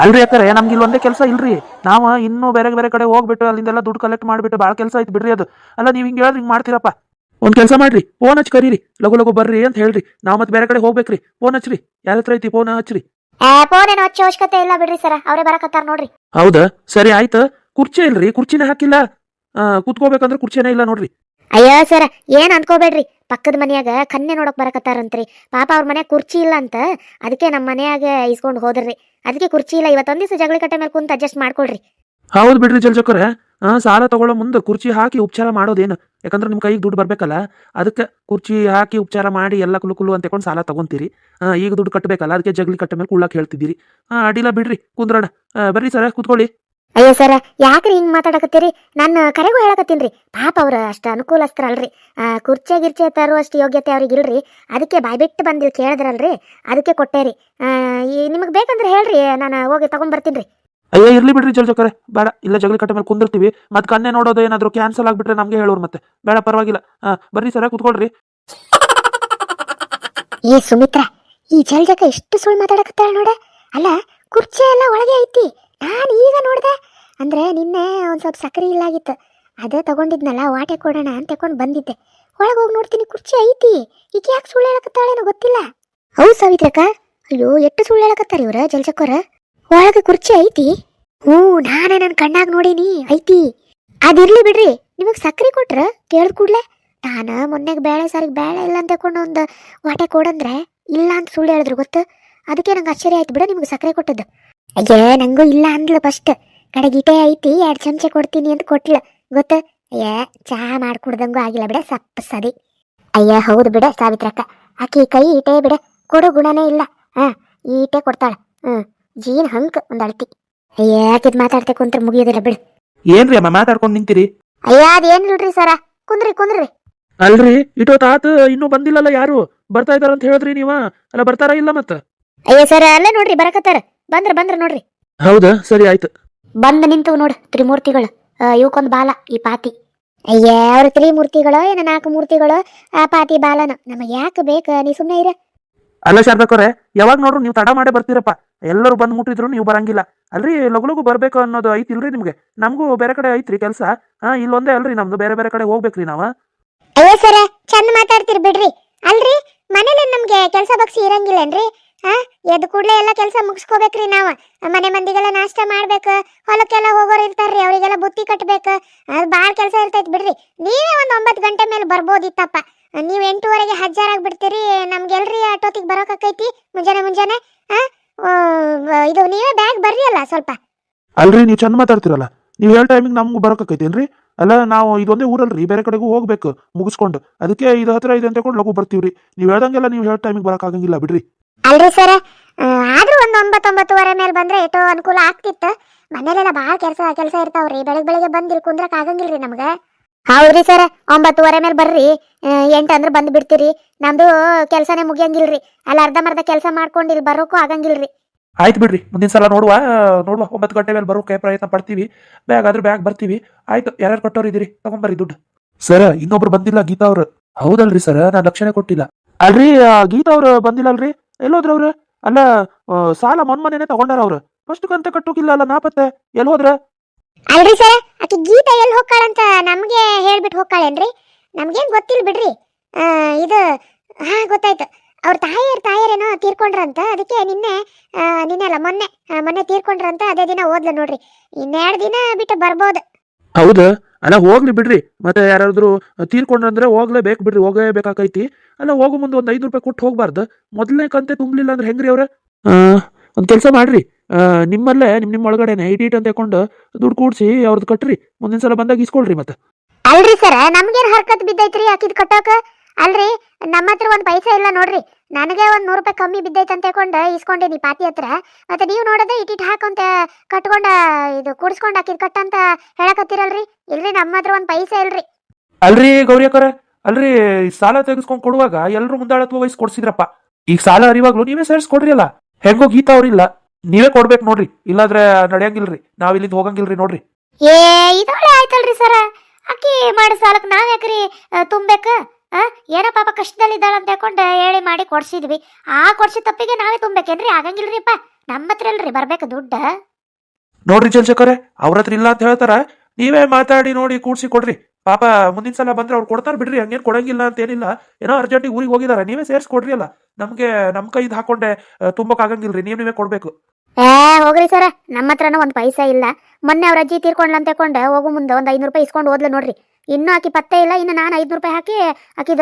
ಅಲ್ರಿ ಯಾಕಂದ್ರೆ ನಮ್ಗೆ ಇಲ್ಲಿ ಒಂದೇ ಕೆಲಸ ಇಲ್ರಿ. ನಾವು ಇನ್ನೂ ಬೇರೆ ಬೇರೆ ಕಡೆ ಹೋಗ್ಬಿಟ್ಟು ಅಲ್ಲಿಂದೆಲ್ಲ ದುಡ್ಡು ಕಲೆಕ್ಟ್ ಮಾಡಿಬಿಟ್ಟು ಭಾಳ ಕೆಲಸ ಆಯ್ತು ಬಿಡ್ರಿ ಅದು. ಅಲ್ಲ ನೀವು ಹಿಂಗೆ ಹೇಳಿದ್ರೆ ಹಿಂಗೆ ಮಾಡ್ತೀರಪ್ಪ. ಒಂದು ಕೆಲಸ ಮಾಡ್ರಿ. ಫೋನ್ ಹಚ್ಚಿ ಕರೀರಿ. ಲಗು ಲಗು ಬರ್ರಿ ಅಂತ ಹೇಳ್ರಿ. ನಾವು ಮತ್ತೆ ಬೇರೆ ಕಡೆ ಹೋಗ್ಬೇಕ್ರಿ. ಫೋನ್ ಹಚ್ಚ್ರಿ ಯಾರ ಹತ್ರ ಐತಿ ಫೋನ್ ಹಚ್ಚ್ರಿ ಏನೋ ಹಚ್ಚೋ ಅವಶ್ಯಕತೆ ಇಲ್ಲ ಬಿಡ್ರಿ ಸರ ಅವರೇ ಬರಕತ್ತಾರ ನೋಡ್ರಿ. ಹೌದಾ? ಸರಿ ಆಯ್ತು. ಕುರ್ಚಿ ಇಲ್ರಿ ಕುರ್ಚಿನೇ ಹಾಕಿಲ್ಲ. ಆ, ಕೂತ್ಕೋಬೇಕಂದ್ರೆ ಕುರ್ಚಿನೇ ಇಲ್ಲ ನೋಡ್ರಿ. ಅಯ್ಯೋ ಸರ ಏನ್ ಅನ್ಕೋಬೇಡ್ರಿ. ಪಕ್ಕದ ಮನ್ಯಾಗ ಕನ್ಯೆ ನೋಡಕ್ ಬರಕತ್ತಾರಂತ್ರಿ. ಪಾಪ ಅವ್ರ ಮನ್ಯಾಗ ಕುರ್ಚಿ ಇಲ್ಲ ಅಂತ ಅದಕ್ಕೆ ನಮ್ಮ ಮನ್ಯಾಗ ಇಸ್ಕೊಂಡು ಹೋದ್ರಿ. ಅದಕ್ಕೆ ಕುರ್ಚಿ ಇಲ್ಲ ಇವತ್ತೊಂದ್ ದಿವಸ ಜಗಳ ಕಟ್ಟೆ ಮೇಲೆ ಕುಂತ ಅಡ್ಜಸ್ಟ್ ಮಾಡ್ಕೊಳ್ರಿ. ಹೌದು ಬಿಡ್ರಿ ಜಲ್ಜಕ್ಕರೆ ಹಾ ಸಾಲ ತಗೊಳ್ಳೋ ಮುಂದೆ ಕುರ್ಚಿ ಹಾಕಿ ಉಪಚಾರ ಮಾಡೋದೇನು? ಯಾಕಂದ್ರೆ ನಿಮ್ಮ ಕೈಗೆ ದುಡ್ಡು ಬರ್ಬೇಕಲ್ಲ ಅದಕ್ಕೆ ಕುರ್ಚಿ ಹಾಕಿ ಉಪಚಾರ ಮಾಡಿ ಎಲ್ಲ ಕುಲು ಕುಲು ಅಂತ ತಗೊಂಡು ಸಾಲ ತಗೊಂತೀರಿ. ಆ, ಈಗ ದುಡ್ಡು ಕಟ್ಟಬೇಕಲ್ಲ ಅದಕ್ಕೆ ಜಗ್ಲಿ ಕಟ್ಟ ಮೇಲೆ ಕುಳ್ಳಕ್ಕೆ ಹೇಳ್ತಿದ್ದೀರಿ. ಹಾಂ ಅಡಿಲ್ಲ ಬಿಡ್ರಿ ಕುಂದ್ರಣ. ಬರ್ರಿ ಸರ ಕೂತ್ಕೊಳ್ಳಿ. ಅಯ್ಯೋ ಸರ ಯಾಕ್ರಿ ಹಿಂಗ್ ಮಾತಾಡಕತ್ತೀರಿ? ನಾನು ಕರೆಗೂ ಹೇಳಕತ್ತೀನ್ರಿ. ಪಾಪ ಅವ್ರ ಅಷ್ಟ ಆ ಕುರ್ಚೆ ಗಿರ್ಚೆ ತರೋ ಅಷ್ಟು ಯೋಗ್ಯತೆ ಅವ್ರಿಗೆ ಇಲ್ರಿ. ಅದಕ್ಕೆ ಬಾಯ್ಬಿಟ್ಟು ಬಂದಿಲ್ ಕೇಳಿದ್ರಲ್ರಿ. ಅದಕ್ಕೆ ಕೊಟ್ಟೇರಿ. ಆ, ಈ ನಿಮಗೆ ಬೇಕಂದ್ರೆ ಹೇಳ್ರಿ ನಾನು ಹೋಗಿ ತಗೊಂಡ್ ಅಯ್ಯೋ, ಇರ್ಲಿ ಬಿಡ್ರಿ ಜಲ್ಜಕ್ಕರೆ ಬೇಡ, ಇಲ್ಲ ಜಗಲಿ ಕಟ್ಟ ಮೇಲೆ ಕುಂದಿರ್ತೀವಿ. ಮತ್ತೆ ಕಣ್ಣೆ ನೋಡೋದು ಏನಾದರೂ ಕ್ಯಾನ್ಸಲ್ ಆಗಿಬಿಟ್ರೆ ನಮಗೆ ಹೇಳೋರು ಮತ್ತೆ. ಬೇಡ, ಪರವಾಗಿಲ್ಲ. ಬರ್ರಿ ಸರ, ಕೂತ್ಕೊಳ್ರಿ. ಏ ಸುಮಿತ್ರ, ಈ ಜಲ್ಜಕ ಎಷ್ಟು ಸುಳ್ಳು ಮಾತಾಡಕತ್ತಾಳ ನೋಡ. ಅಲ್ಲ, ಕುರ್ಚಿ ಎಲ್ಲ ಒಳಗೆ ಐತಿ. ನಾನು ಈಗ ನೋಡ್ದೆ. ಅಂದ್ರೆ ನಿನ್ನೆ ಒಂದ್ ಸ್ವಲ್ಪ ಸಕ್ಕರೆ ಇಲ್ಲಾಗಿತ್ತು ಅದೇ ತಗೊಂಡಿದ್ನಲ್ಲ, ವಾಟೆ ಕೊಡೋಣ ಅಂತ ತಗೊಂಡು ಬಂದಿದ್ದೆ. ಒಳಗೆ ಹೋಗಿ ನೋಡ್ತೀನಿ, ಕುರ್ಚಿ ಐತಿ. ಈಕೆ ಯಾಕೆ ಸುಳ್ಳು ಹೇಳಕತ್ತಾಳೇನೋ ಗೊತ್ತಿಲ್ಲ. ಹೌದು ಸಾವಿತ್ರಕ್ಕ. ಅಯ್ಯೋ, ಎಷ್ಟು ಸುಳ್ಳು ಹೇಳಕತ್ತಾರ ಇವ್ರ ಜಲ್ಸಕ್ಕೋರ ಒಳಗೆ ಕುರ್ಚಿ ಐತಿ. ಹ್ಞೂ, ನಾನೇ ನನ್ನ ಕಣ್ಣಾಗ ನೋಡೀನಿ, ಐತಿ. ಅದಿರ್ಲಿ ಬಿಡ್ರಿ, ನಿಮಗೆ ಸಕ್ಕರೆ ಕೊಟ್ರ? ಕೇಳಿದ ಕೂಡ್ಲೆ. ನಾನು ಮೊನ್ನೆಗೆ ಬೇಳೆ ಸಾರಿಗೆ ಬೇಳೆ ಇಲ್ಲ ಅಂತ ತಗೊಂಡು ಒಂದು ವಾಟೆ ಕೊಡಂದ್ರೆ, ಇಲ್ಲ ಅಂತ ಸುಳ್ಳು ಹೇಳಿದ್ರು, ಗೊತ್ತು? ಅದಕ್ಕೆ ನಂಗೆ ಆಶ್ಚರ್ಯ ಆಯ್ತು ಬಿಡ, ನಿಮ್ಗೆ ಸಕ್ಕರೆ ಕೊಟ್ಟದ್ದು. ಅಯ್ಯೇ, ನಂಗೂ ಇಲ್ಲ ಅಂದ್ಲು ಫಸ್ಟ್ ಇಟೆ ಐತಿ, ಎರಡು ಚಮಚ ಕೊಡ್ತೀನಿ ಅಂತ ಕೊಟ್ಲ, ಗೊತ್ತ? ಅಯ್ಯ ಚಹಾ ಮಾಡ್ಕೊಡ್ದಂಗೂ ಆಗಿಲ್ಲ ಬಿಡ, ಸಪ್ಪ ಸದಿ. ಅಯ್ಯ, ಹೌದು ಬಿಡ, ಸಾವಿತ್ರಕ್ಕ. ಆಕಿ ಕೈ ಇಟೇ ಬಿಡ, ಕೊಡೋ ಗುಣನೇ ಇಲ್ಲ. ಹಾಂ, ಈಟೆ ಕೊಡ್ತಾಳ. ಹ್ಮ್. ಜೀನ್ ಹಂಕ್ ಒಂದ್ ಅಳ್ತಿ. ಯಾಕಿದ್ ಮಾತಾಡ್ತೆ ಕುಂತ್ರ ಮುಗಿಯೋದಿಲ್ಲ ಬಿಡು. ಏನ್ರಿ ಅಮ್ಮ ಮಾತಾಡ್ಕೊಂಡ್ ನಿಂತಿರಿ? ಅಯ್ಯ ಅದೇನ್ ಇಲ್ರಿ ಸರ? ಕುಂದ್ರಿ ಕುಂದ್ರಿ. ಅಲ್ರಿ ಇಟೋ ತಾತ ಇನ್ನೂ ಬಂದಿಲ್ಲಲ್ಲ ಯಾರು? ಬರ್ತಾ ಇದಾರ ಅಂತ ಹೇಳಿದ್ರಿ ನೀವ? ಅಲ್ಲ ಬರ್ತಾರ ಇಲ್ಲ ಮತ್ತ? ಅಯ್ಯ ಸರ ಅಲ್ಲೇ ನೋಡ್ರಿ ಬರಕತ್ತಾರ. ಬಂದ್ರ ಬಂದ್ರ ನೋಡ್ರಿ. ಹೌದಾ? ಸರಿ ಆಯ್ತು. ಬಂದು ನಿಂತು ನೋಡ್ ತ್ರಿಮೂರ್ತಿಗಳು. ಆ, ಇವಕ್ಕೊಂದು ಬಾಲ ಈ ಪಾತಿ. ಅಯ್ಯ ಅವ್ರ ತ್ರಿಮೂರ್ತಿಗಳು ಏನ ನಾಲ್ಕು ಮೂರ್ತಿಗಳು ಆ ಪಾತಿ ಬಾಲನ. ನಮಗ್ ಯಾಕೆ ಬೇಕ? ನೀ ಸುಮ್ಮನೆ ಇರ. ಅಲ್ಲ ಶಾರ್ದಕ್ಕವ್ರೆ ಯಾವಾಗ ನೋಡ್ರು ನೀವು ತಡ ಮಾಡೇ ಬರ್ತೀರಪ್ಪ. ಎಲ್ಲರೂ ಬಂದ್ ಮುಟ್ಟಿದ್ರು ನೀವು ಬರಂಗಿಲ್ಲ. ಅಲ್ರಿ ಲಗು ಬರ್ಬೇಕು ಅನ್ನೋದು ಐತಿಲ್ರಿ ನಿಮಗೆ? ನಮಗೂ ಬೇರೆ ಕಡೆ ಐತ್ರಿ ಕೆಲಸ. ಹಾ, ಇಲ್ಲೊಂದೇ ಅಲ್ರಿ ನಮ್ದು, ಬೇರೆ ಬೇರೆ ಕಡೆ ಹೋಗ್ಬೇಕ್ರಿ ನಾವು. ಅಯ್ಯೋ ಸರ, ಚಂದ ಮಾತಾಡ್ತೀರಿ ಬಿಡ್ರಿ. ಅಲ್ರಿ, ಮನೇಲಿ ನಮ್ಗೆ ಕೆಲಸ ಬಗ್ಸಿ ಇರಂಗಿಲ್ಲೇನ್ರಿ? ಹಾ ಎದ್ದು ಕೂಡ್ಲೇ ಎಲ್ಲ ಕೆಲಸ ಮುಗಿಸ್ಕೋಬೇಕ್ರಿ ನಾವು. ಮನೆ ಮಂದಿಗೆಲ್ಲ ನಾಷ್ಟ ಮಾಡ್ಬೇಕು, ಹೊಲಕ್ಕೆಲ್ಲ ಹೋಗೋರು ಇರ್ತಾರ್ರಿ, ಅವರಿಗೆಲ್ಲ ಬುತ್ತಿ ಕಟ್ಬೇಕು. ಅದು ಭಾಳ ಕೆಲಸ ಇರ್ತೈತಿ ಬಿಡ್ರಿ. ನೀವೇ ಒಂದು ಒಂಬತ್ತು ಗಂಟೆ ಮೇಲೆ ಬರ್ಬೋದಿತ್ತಪ್ಪ. ನೀವು ಎಂಟೂವರೆಗೆ ಹಜ್ಜಾರಾಗಿ ಬಿಡ್ತೀರಿ, ನಮ್ಗೆಲ್ರಿ ಆಟೋತಿಗೆ ಬರೋಕಾಕೈತಿ ಮುಂಜಾನೆ ಮುಂಜಾನೆ. ಹಾ ಇದು ನೀವೇ ಬ್ಯಾಗ್ ಬರ್ರಿ ಅಲ್ಲ ಸ್ವಲ್ಪ. ಅಲ್ರಿ ನೀವು ಚಂದ ಮಾತಾಡ್ತಿರಲ್ಲ. ನೀವು ಹೇಳ ಟೈಮಿಗೆ ನಮ್ಗೂ ಬರೋಕೈತೇನ್ರಿ ಅಲ್ಲ ನಾವು ಇದೊಂದೇ ಊರಲ್ರಿ ಬೇರೆ ಕಡೆಗೂ ಹೋಗ್ಬೇಕು ಮುಗಿಸ್ಕೊಂಡು. ಅದಕ್ಕೆ ಇದು ಹತ್ರ ಇದೆ ಅಂತ ಲಗು ಬರ್ತೀವ್ರಿ. ನೀವು ಹೇಳ್ದಂಗೆಲ್ಲ ನೀವು ಹೇಳ ಟೈಮಿಗೆ ಬರೋಕ್ಕಾಗಂಗಿಲ್ಲ ಬಿಡ್ರಿ. ಅಲ್ರಿ ಸರ್ ಆದ್ರೂ ಒಂದು ಒಂಬತ್ತೊಂಬತ್ತುವರೆ ಮೇಲೆ ಬಂದ್ರೆ ಎಷ್ಟೋ ಅನುಕೂಲ ಆಗ್ತಿತ್ತು. ಮನೇಲೆಲ್ಲ ಭಾಳ ಕೆಲಸ ಕೆಲಸ ಇರ್ತಾವ್ರಿ. ಬೆಳಗ್ಗೆ ಬೆಳಗ್ಗೆ ಬಂದು ಇಲ್ಲಿ ಕುಂದ್ರಕ್ ಆಗಂಗಿಲ್ರಿ ನಮ್ಗೆ. ಹೌದ್ರಿ ಸರ್ ಒಂಬತ್ತುವರೆ ಮೇಲೆ ಬರ್ರಿ. ಎಂಟು ಅಂದ್ರೆ ಬಂದು ಬಿಡ್ತೀರಿ. ನಮ್ದು ಕೆಲಸನೇ ಮುಗಿಯಂಗಿಲ್ರಿ. ಅಲ್ಲಿ ಅರ್ಧಂಬರ್ಧ ಕೆಲಸ ಮಾಡ್ಕೊಂಡು ಇಲ್ಲಿ ಬರೋಕ್ಕೂ ಆಗಂಗಿಲ್ರಿ. ಆಯ್ತು ಬಿಡ್ರಿ. ಮುಂದಿನ ಸಲ ನೋಡುವ. ನೋಡುವ. ಒಂಬತ್ತು ಗಂಟೆ ಮೇಲೆ ಬರೋಕೆ ಪ್ರಯತ್ನ ಪಡ್ತೀವಿ. ಬ್ಯಾಗ್ ಆದ್ರೆ ಬ್ಯಾಗ್ ಬರ್ತೀವಿ. ಆಯ್ತು ಯಾರ್ಯಾರು ಕೊಟ್ಟವ್ರು ಇದ್ದೀರಿ ತಗೊಂಬರ್ರಿ ದುಡ್ಡು. ಸರ್ ಇನ್ನೊಬ್ರು ಬಂದಿಲ್ಲ ಗೀತಾ ಅವ್ರು. ಹೌದಲ್ರಿ ಸರ್ ನಾನು ಲಕ್ಷಣೆ ಕೊಟ್ಟಿಲ್ಲ. ಅಲ್ರಿ ಗೀತಾ ಅವ್ರು ಬಂದಿಲ್ಲ ಅಲ್ರಿ ಎಲ್ಲೋದ್ರ ಅವ್ರು? ಅಲ್ಲ ಸಾಲ ಮೊನ್ಮನೆನೆ ತಗೊಂಡಾರ ಅವ್ರು. ಫಸ್ಟ್ ಕಂತ ಕಟ್ಟೋಕಿಲ್ಲ ಅಲ್ಲ ನಾಪತ್ತೆ? ಎಲ್ಲಿ ಹೋದ್ರ? ಅಲ್ರಿ ಸರ್? ಆಕಿ ಗೀತಾ ಎಲ್ಲಿ ಹೋಗ್ಕಾಳಂತ ನಮಗೆ ಹೇಳ್ಬಿಟ್ಟು ಹೋಗ್ಕಾಳೇನ್ರಿ? ನಮ್ಗೇನ್ ಗೊತ್ತಿಲ್ಲ ಬಿಡ್ರಿ. ಆ, ಇದು ಹಾ ಗೊತ್ತಾಯ್ತು. ಅವ್ರ ತಾಯಿಯರ್ ತಾಯಿಯರೇನೋ ತೀರ್ಕೊಂಡ್ರಂತ ಅದಕ್ಕೆ ನಿನ್ನೆ ಆ, ನಿನ್ನೆ ಅಲ್ಲ ಮೊನ್ನೆ ಮೊನ್ನೆ ತೀರ್ಕೊಂಡ್ರಂತ ಅದೇ ದಿನ ಓದ್ಲ ನೋಡ್ರಿ. ಇನ್ನೆರಡು ದಿನ ಬಿಟ್ಟು ಬರ್ಬೋದು. ಹೌದು. ಅಲ್ಲ ಹೋಗ್ಲಿ ಬಿಡ್ರಿ. ಮತ್ತೆ ಯಾರಾದ್ರೂ ತೀರ್ಕೊಂಡ್ರಂದ್ರೆ ಹೋಗ್ಲೇಬೇಕು ಬಿಡ್ರಿ. ಹೋಗಲೇಬೇಕಾಕೈತಿ. ಅಲ್ಲ ಹೋಗೋ ಮುಂದೆ ಒಂದು ಐದು ರೂಪಾಯಿ ಕೊಟ್ಟು ಹೋಗ್ಬಾರ್ದು. ಮೊದಲನೇ ಕಂತೆ ತುಂಬಲಿಲ್ಲ ಅಂದ್ರೆ ಹೆಂಗ್ರಿ ಅವ್ರ? ಒಂದು ಕೆಲಸ ಮಾಡ್ರಿ. ನಿಮ್ಮಲ್ಲೇ ನಿಮ್ಮ ನಿಮ್ ಒಳಗಡೆನೆ ಇಟ್ ಇಟ್ ಅಂತ ತಕೊಂಡು ದುಡ್ಡು ಕೂಡಿಸಿ ಅವ್ರದ್ದು ಕಟ್ರಿ. ಮುಂದಿನ ಸಲ ಬಂದಾಗ ಇಸ್ಕೊಳ್ರಿ ಮತ್ತೆ. ಅಲ್ರಿ ಸರ್ ನಮ್ಗೇನ್ ಹರ್ಕತ್ ಬಿದ್ದೈತ್ರಿ ಆಕಿದ್ ಕಟ್ಟೋಕ? ಅಲ್ರಿ ನಮ್ಮ ಹತ್ರ ಒಂದ್ ಪೈಸೆ ಇಲ್ಲ ನೋಡ್ರಿ. ನನಗೆ ಒಂದ್ ನೂರು ರೂಪಾಯಿ ಕಮ್ಮಿ ಬಿದ್ದೈತೆ ಅಂತ ಇಸ್ಕೊಂಡೆ ಇಸ್ಕೊಂಡೇನಿ ಪಾತಿ ಹತ್ರ. ಮತ್ತೆ ನೀವು ನೋಡೋದು ಇಟ್ಟಿಟ್ ಹಾಕೊಂತ ಕಟ್ಕೊಂಡ ಇದು ಕೂಡಿಸ್ಕೊಂಡ್ ಹಾಕಿದ್ ಕಟ್ಟಂತ ಹೇಳಕತ್ತೀರಲ್ರಿ? ಇಲ್ರಿ ನಮ್ಮ ಹತ್ರ ಒಂದ್ ಪೈಸೆ ಇಲ್ರಿ. ಅಲ್ರಿ ಗೌರಿ ಅಕ್ಕರ ಅಲ್ರಿ ಸಾಲ ತೆಗೆಸ್ಕೊಂಡ್ ಕೊಡುವಾಗ ಎಲ್ರು ಮುಂದಾಳತ್ವ ವಯಸ್ಸು ಕೊಡ್ಸಿದ್ರಪ್ಪ. ಈಗ ಸಾಲ ಅರಿವಾಗ್ಲು ನೀವೇ ಸೇರಿಸ್ಕೊಡ್ರಿ ಅಲ್ಲ. ಹೆಂಗೋ ಗೀತಾ ಅವ್ರಿಲ್ಲ. ನೀವೇ ಕೊಡ್ಬೇಕು ನೋಡ್ರಿ. ಇಲ್ಲಾಂದ್ರೆ ನಡೆಯಂಗಿಲ್ರಿ. ನಾವ್ ಇಲ್ಲಿಂದ ಹೋಗಂಗಿಲ್ರಿ ನೋಡ್ರಿ. ಏ ಇದೊಳ್ಳೆ ಆಯ್ತಲ್ರಿ ಸರ. ಅಕ್ಕಿ ಮಾಡಿ ಸಾಲಕ್ ನಾವ್ ಯಾಕ್ರಿ ತುಂಬೇಕ ಆ ಏನೋ ಪಾಪ ಕಷ್ಟದಲ್ಲಿದ್ದಾಳ ಅಂತ ಹೇಳ್ಕೊಂಡು ಹೇಳಿ ಮಾಡಿ ಕೊಡ್ಸಿದ್ವಿ. ಆ ಕೊಡ್ಸಿದ ತಪ್ಪಿಗೆ ನಾವೇ ತುಂಬೇಕೇನ್ರಿ ಆಗಂಗಿಲ್ರಿಪ್ಪ. ನಮ್ಮ ಹತ್ರ ಅಲ್ರಿ ಬರ್ಬೇಕು ದುಡ್ಡ. ನೋಡ್ರಿ ಚಂದ್ರಶೇಖರೆ ಅವ್ರ ಹತ್ರ ಇಲ್ಲ ಅಂತ ಹೇಳ್ತಾರ. ನೀವೇ ಮಾತಾಡಿ ನೋಡಿ ಕೂಡ್ಸಿ ಕೊಡ್ರಿ. ಪಾಪ ಮುಂದಿನ ಸಲ ಬಂದ್ರೆ ಅವ್ರು ಕೊಡ್ತಾರ ಬಿಡ್ರಿ. ಹಂಗೇನ್ ಕೊಡಂಗಿಲ್ಲ ಅಂತ ಏನಿಲ್ಲ ಏನೋ ಅರ್ಜೆಂಟಿಗೆ ಊರಿಗೆ ಹೋಗಿದಾರ. ನೀವೇ ಸೇರ್ಸ್ ಕೊಡ್ರಿ ಅಲ್ಲ. ನಮ್ಗೆ ನಮ್ ಕೈದ್ ಹಾಕೊಂಡೆ ತುಂಬಕ್ ಆಗಂಗಿಲ್ರಿ. ನೀವ್ ನೀವೇ ಕೊಡ್ಬೇಕು. ಏ, ಹೋಗ್ರಿ ಸರ. ನಮ್ಮ ಹತ್ರನೂ ಒಂದು ಪೈಸಾ ಇಲ್ಲ. ಮೊನ್ನೆ ಅವ್ರ ಅಜ್ಜಿ ತೀರ್ಕೊಂಡ್ಲ ಅಂತ ತಕೊಂಡು ಹೋಗೋ ಮುಂದೆ ಒಂದು ಐನೂರು ರೂಪಾಯಿ ಇಸ್ಕೊಂಡು ಹೋದ್ಲು ನೋಡ್ರಿ. ಇನ್ನೂ ಆಕಿ ಪತ್ತೆ ಇಲ್ಲ, ಇನ್ನು ನಾನು ಐದ್ನೂರು ರೂಪಾಯಿ ಹಾಕಿ ಆಕಿದ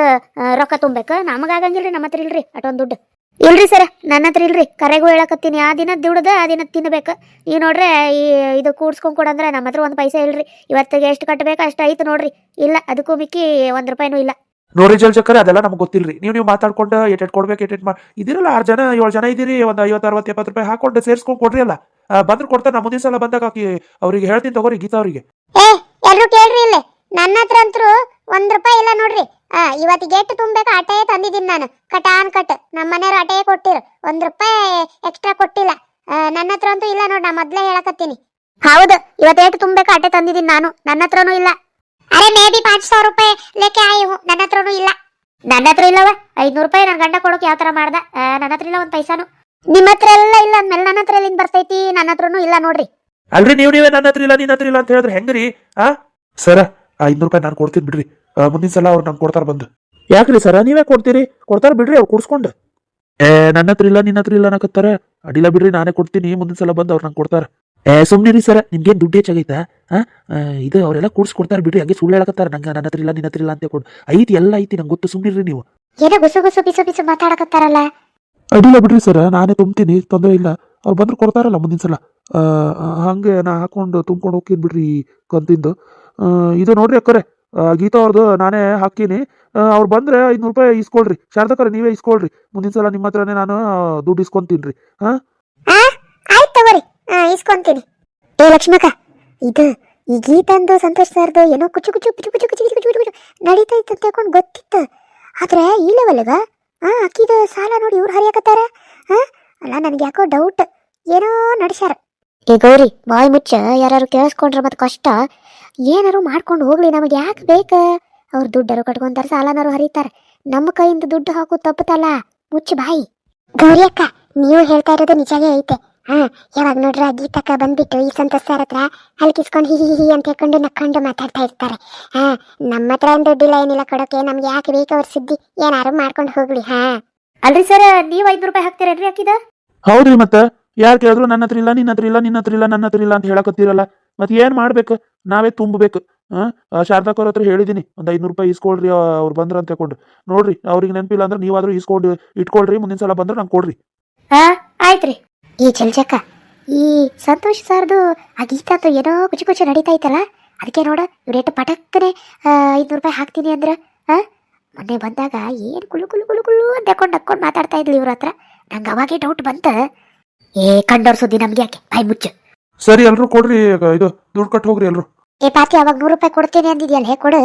ರೊಕ್ಕ ತುಂಬೇಕು ನಮಗಾಗಂಗಿಲ್ರಿ, ನಮ್ಮ ಹತ್ರ ಇಲ್ರಿ ಅಟೊಂದು ದುಡ್ಡು. ಇಲ್ರಿ ಸರ, ನನ್ನ ಹತ್ರ ಇಲ್ರಿ. ಕರೆಗೂ ಹೇಳಕತ್ತೀನಿ, ಆ ದಿನ ದುಡ್ದು, ಆ ದಿನ ತಿನ್ಬೇಕು. ಈ ನೋಡ್ರೆ ಈ, ಇದು ಕೂಡ್ಸ್ಕೊಂಡ್ ಕೊಡಂದ್ರೆ ನಮ್ಮ ಹತ್ರ ಒಂದು ಪೈಸೆ ಇಲ್ರಿ. ಇವತ್ತಿಗೆ ಎಷ್ಟು ಕಟ್ಟಬೇಕು ಅಷ್ಟು ಐತೆ ನೋಡ್ರಿ. ಇಲ್ಲ, ಅದಕ್ಕೂ ಮಿಕ್ಕಿ ಒಂದು ರೂಪಾಯಿನೂ ಇಲ್ಲ. ನೋಡ್ರಿ ಚಕ್ಕರೆ ಅದೆಲ್ಲ ನಮ್ಗೆ ಗೊತ್ತಿಲ್ರಿ. ನೀವು ನೀವು ಮಾತಾಡ್ಕೊಂಡು ಎಟೆಟ್ ಕೊಡ್ಬೇಕು ಎಟೆಟ್ ಮಾಡಿ ಇದಿರಲ್ಲ ಆರು ಜನ ಏಳು ಜನ ಇದೀರಿ ಒಂದು ಐವತ್ತು ಅರವತ್ತು ಎಪ್ಪತ್ತು ರೂಪಾಯಿ ಹಾಕೊಂಡು ಸೇರಿಸ್ಕೊಂಡು ಕೊಡ್ರಿ ಅಲ್ಲ. ಬಂದ್ರೆ ಕೊಡ್ತಾರೆ ನಾ ಮುಂದಿನ ಸಲ ಬಂದಾಗ ಆಕಿ ಅವ್ರಿಗೆ ಹೇಳ್ತೀನಿ ತಗೋರಿ ಗೀತಾ ಅವರಿಗೆ. ಏ ಎಲ್ಲರೂ ಕೇಳ್ರಿ ಇಲ್ಲಿ. ನನ್ನ ಹತ್ರ ಅಂತೂ ಒಂದ್ ರೂಪಾಯಿ ಇಲ್ಲ ನೋಡ್ರಿ. ಆ ಇವತ್ತಿಗೆ ಎಷ್ಟು ತುಂಬಬೇಕು? ಅಟೇ ತಂದಿದ್ದೀನಿ ನಾನು. ಕಟಾನ್ ಕಟ್. ನಮ್ಮ ಮನೆಯವ್ರು ಅಟೇ ಕೊಟ್ಟಿರು. ಒಂದ್ ರೂಪಾಯಿ ಎಕ್ಸ್ಟ್ರಾ ಕೊಟ್ಟಿಲ್ಲ. ಆ, ನನ್ನ ಹತ್ರ ಅಂತೂ ಇಲ್ಲ ನೋಡ್ ನಾ ಮೊದ್ಲೇ ಹೇಳಕತ್ತೀನಿ. ಹೌದು ಇವತ್ತು ಎಷ್ಟು ತುಂಬಬೇಕು? ಅಟೆ ತಂದಿದ್ದೀನಿ ನಾನು. ನನ್ನ ಹತ್ರನೂ ಇಲ್ಲ. ಅರೆ ಮೇ ಬಿ ಪಾಂಚ್ ಸಾವಿರ ರೂಪಾಯಿ ಲೆಕ್ಕ ಆಯಿ. ನನ್ನ ಹತ್ರನೂ ಇಲ್ಲ. ನನ್ನ ಹತ್ರ ಇಲ್ಲವ ಐದ್ನೂರು ರೂಪಾಯಿ ನನ್ನ ಗಂಡ ಕೊಡೋಕೆ ಯಾವ ತರ ಮಾಡ್ದ? ಆ, ನನ್ನ ಹತ್ರ ಇಲ್ಲ ಒಂದ್ ಪೈಸಾನು. ನಿಮ್ಮ ಹತ್ರ ಎಲ್ಲ ಇಲ್ಲ ಅಂದ್ಮೇಲೆ ನನ್ನ ಹತ್ರ ಎಲ್ಲಿಂದ ಬರ್ತೈತಿ? ನನ್ನ ಹತ್ರನೂ ಇಲ್ಲ ನೋಡ್ರಿ. ಅಲ್ರಿ ನೀವು ನೀವೇ ನನ್ನ ಹತ್ರ ಇಲ್ಲ ನಿನ್ನ ಹತ್ರ ಇಲ್ಲ ಅಂತ ಹೇಳಿದ್ರೆ ಹೆಂಗ್ರಿ? ಆ? ಸರ ಐದ್ನೂರು ಐನೂರು ರೂಪಾಯಿ ನಾನು ಕೊಡ್ತೀನಿ ಬಿಡ್ರಿ. ಆ, ಮುಂದಿನ ಸಲ ಅವ್ರು ನಂಗೆ ಕೊಡ್ತಾರ ಬಂದು. ಯಾಕ್ರಿ ಸರ? ನೀವೇ ಕೊಡ್ತೀರಿ? ಕೊಡ್ತಾರ ಬಿಡ್ರಿ ಅವ್ರು ಕುಡ್ಸ್ಕೊಂಡು. ಏ ನನ್ನ ಹತ್ರ ಇಲ್ಲ ನಿನ್ನ ಹತ್ರ ಇಲ್ಲ ಅನ್ನಕತ್ತಾರ. ಅಡಿಲ್ಲ ಬಿಡ್ರಿ ನಾನೇ ಕೊಡ್ತೀನಿ. ಮುಂದಿನ ಸಲ ಬಂದು ಅವ್ರು ನಂಗೆ ಕೊಡ್ತಾರೆ. ಏ ಸುಮ್ಮನೆ ಸರ. ನಿಮ್ಗೇನು ದುಡ್ಡು ಹೆಚ್ಚಾಗೈತಾ? ಹಾಂ ಇದು ಅವರೆಲ್ಲ ಕೊಡ್ತಾರೆ ಬಿಡ್ರಿ. ಹಂಗೆ ಸುಳ್ಳು ಹೇಳಕತ್ತಾರ. ನಂಗೆ ನನ್ನ ಹತ್ರ ಇಲ್ಲ ನಿನ್ನ ಹತ್ರ ಇಲ್ಲ ಅಂತ ಕೊಡು ಐತಿ ಎಲ್ಲ ಐತಿ ನಂಗೆ ಗೊತ್ತು. ಸುಮ್ಮನಿರ್ರಿ ನೀವು. ಏನೋ ಗುಸು ಗುಸು ಬಿಸು ಬಿಸು ಮಾತಾಡಕತ್ತಾರಲ್ಲ. ಅಡಿಲ್ಲ ಬಿಡ್ರಿ ಸರ್. ನಾನೇ ತುಂಬ್ತೀನಿ. ತೊಂದರೆ ಇಲ್ಲ. ಅವ್ರು ಬಂದ್ರೆ ಕೊಡ್ತಾರಲ್ಲ ಮುಂದಿನ ಸಲ. ಹಂಗೆ ನಾ ಹಾಕೊಂಡು ತುಂಬ್ಕೊಂಡು ಹೋಗ್ತೀನಿ ಬಿಡ್ರಿ ಕಂತಿಂದು. ಇದು ನೋಡ್ರಿ ಅಕ್ಕರೆ. ಗೀತಾ ಅವ್ರದ್ದು ನಾನೇ ಹಾಕೀನಿ ಅವ್ರು ಬಂದ್ರೆ ಐನೂರು ರೂಪಾಯಿ ಇಸ್ಕೊಳ್ರಿ. ಶಾರದಕ್ಕರೆ ನೀವೇ ಇಸ್ಕೊಳ್ರಿ. ಮುಂದಿನ ಸಲ ನಿಮ್ಮ ಹತ್ರನೇ ನಾನು ದುಡ್ಡು ಇಸ್ಕೊಂತೀನಿ ರೀ. ಹಾಂ ಆಯ್ತು ತಗೋರಿ. ಇಸ್ಕೊಂತೀನಿ. ಏ, ಲಕ್ಷ್ಮಕ್ಕ, ಇದು ಈ ಗೀತಂದು ಸಂತೋಷ್ ಸರ್ದು ಏನೋ ಕುಚು ಕುಚು ಕುಚು ಕುಚು ಕುಚು ಕುಚು ಕುಚು ನಡೀತಾ ಇತ್ತು ಅಂತ ಗೊತ್ತಿತ್ತು. ಆದ್ರೆ ಈ ಲೆವೆಲ್ಗ ಹಾ, ಅಕ್ಕಿದ ಸಾಲ ನೋಡಿ ಇವ್ರು ಹರಿಯಾಕತ್ತಾರ. ಆ ಅಲ್ಲ, ನನಗೆ ಯಾಕೋ ಡೌಟ್ ಏನೋ ನಡ್ಸ್ಯಾರ. ಏ, ಗೌರಿ, ಬಾಯ್ ಮುಚ್ಚ ಯಾರು ಕೇಳಿಸ್ಕೊಂಡ್ರೆ ಮತ್ತೆ ಕಷ್ಟ. ಏನಾರು ಮಾಡ್ಕೊಂಡು ಹೋಗ್ಲಿ, ನಮಗೆ ಯಾಕೆ ಬೇಕ? ಅವ್ರು ದುಡ್ಡರು ಕಟ್ಕೊಂತಾರೆ, ಸಾಲನಾರು ಹರಿತಾರೆ. ನಮ್ಮ ಕೈಯಿಂದ ದುಡ್ಡು ಹಾಕು ತಪ್ಪುತ್ತಲ್ಲ? ಮುಚ್ಚು ಬಾಯಿ. ಗೌರಿ ಅಕ್ಕ ನೀವು ಹೇಳ್ತಾ ಇರೋದು ನಿಜವೇ ಐತೆ. ಹಾ ಯಾವಾಗ ನೋಡ್ರ ಗೀತಕ್ಕ ಬಂದ್ಬಿಟ್ಟು ಈ ಸಂತೋಷ್ ಸರ್ ಹತ್ರ ಹಲ್ಕಿಸ್ಕೊಂಡು ಹಿ ಹಿ ಹಿ ಅಂತ ಹೇಳ್ಕೊಂಡು ನಕ್ಕೊಂಡು ಮಾತಾಡ್ತಾ ಇರ್ತಾರೆ. ಹಾ ನಮ್ಮ ಹತ್ರ ಒಂದು ದುಡ್ಡಿಲ್ಲ ಏನಿಲ್ಲ ಕೊಡೋಕೆ ನಮ್ಗೆ ಯಾಕೆ ಬೇಕು ಅವ್ರ ಸುದ್ದಿ? ಏನಾರು ಮಾಡ್ಕೊಂಡು ಹೋಗ್ಲಿ ಹಾ. ಅಲ್ರಿ ಸರ್ ನೀವು ಐದ್ನೂರು ರೂಪಾಯಿ ಹಾಕ್ತೀರೇನ್ರಿ ಹಾಕಿದ ಹೌದ್ರಿ ಮತ್ತೆ. ಯಾರು ಕೇಳಿದ್ರು ನನ್ನ ಹತ್ರ ಇಲ್ಲ ನಿನ್ನ ಹತ್ರ ಇಲ್ಲ ನಿನ್ನ ಹತ್ರ ಇಲ್ಲ ನನ್ನ ಹತ್ರ ಇಲ್ಲ ಅಂತ ಹೇಳಕತ್ತೀರಲ್ಲ ಮತ್ತೆ ಏನ್ ಮಾಡ್ಬೇಕು? ನಾವೇ ತುಂಬಬೇಕು. ಆ ಶಾರದಾಕವ್ರ ಹತ್ರ ಹೇಳಿದೀನಿ ಒಂದ್ ಐನೂರು ರೂಪಾಯಿ ಇಸ್ಕೊಳ್ರಿ ಅವ್ರು ಬಂದ್ರ ಅಂತ ತಗೊಂಡು ನೋಡ್ರಿ ಅವ್ರಿಗೆ ನೆನಪಿಲ್ಲ ಅಂದ್ರೆ ನೀವಾದ್ರೂ ಇಸ್ಕೊಂಡು ಇಟ್ಕೊಳ್ರಿ ಮುಂದಿನ ಸಲ ಬಂದ್ರೆ ನಂಗೆ ಕೊಡ್ರಿ. ಹಾ ಆಯ್ತ್ರಿ. ಈ ಚಂಚಕ್ಕ ಈ ಸಂತೋಷ್ ಸಾರ್ದು ಆ ಗೀತಾತು ಏನೋ ಕುಚು ಕುಚು ನಡೀತಾ ಇತ್ತಲ್ಲ ಅದಕ್ಕೆ ನೋಡ ಇವ್ರೇಟು ಪಟಕ್ಕನೆ ಐದುನೂರು ರೂಪಾಯಿ ಹಾಕ್ತೀನಿ ಅಂದ್ರೆ ಹಾ ಮೊನ್ನೆ ಬಂದಾಗ ಏನು ಕುಳು ಕುಳು ಕುಳು ಕುಳು ಅಂತ ಹಾಕೊಂಡು ಹಾಕೊಂಡು ಮಾತಾಡ್ತಾ ಇದ್ಲಿ ಇವ್ರ ಹತ್ರ. ನಂಗೆ ಅವಾಗೆ ಡೌಟ್ ಬಂತ. ಏ ಕಂಡೋರ್ ಸುದ್ದಿ ನಮ್ಗೆ ಯಾಕೆ? ಬಾಯ್ ಮುಚ್ಚು. ಸರಿ ಎಲ್ರು ಕೊಡ್ರಿ ಈಗ ಇದು ದುಡ್ಡು ಕಟ್ಟು ಹೋಗ್ರಿ ಎಲ್ರು. ಏ ಪಾತಿ ಅವಾಗ ನೂರು ರೂಪಾಯಿ ಕೊಡ್ತೀನಿ ಅಂದಿದ್ಯಲ್ಲ ಹೇ ಕೊಡು.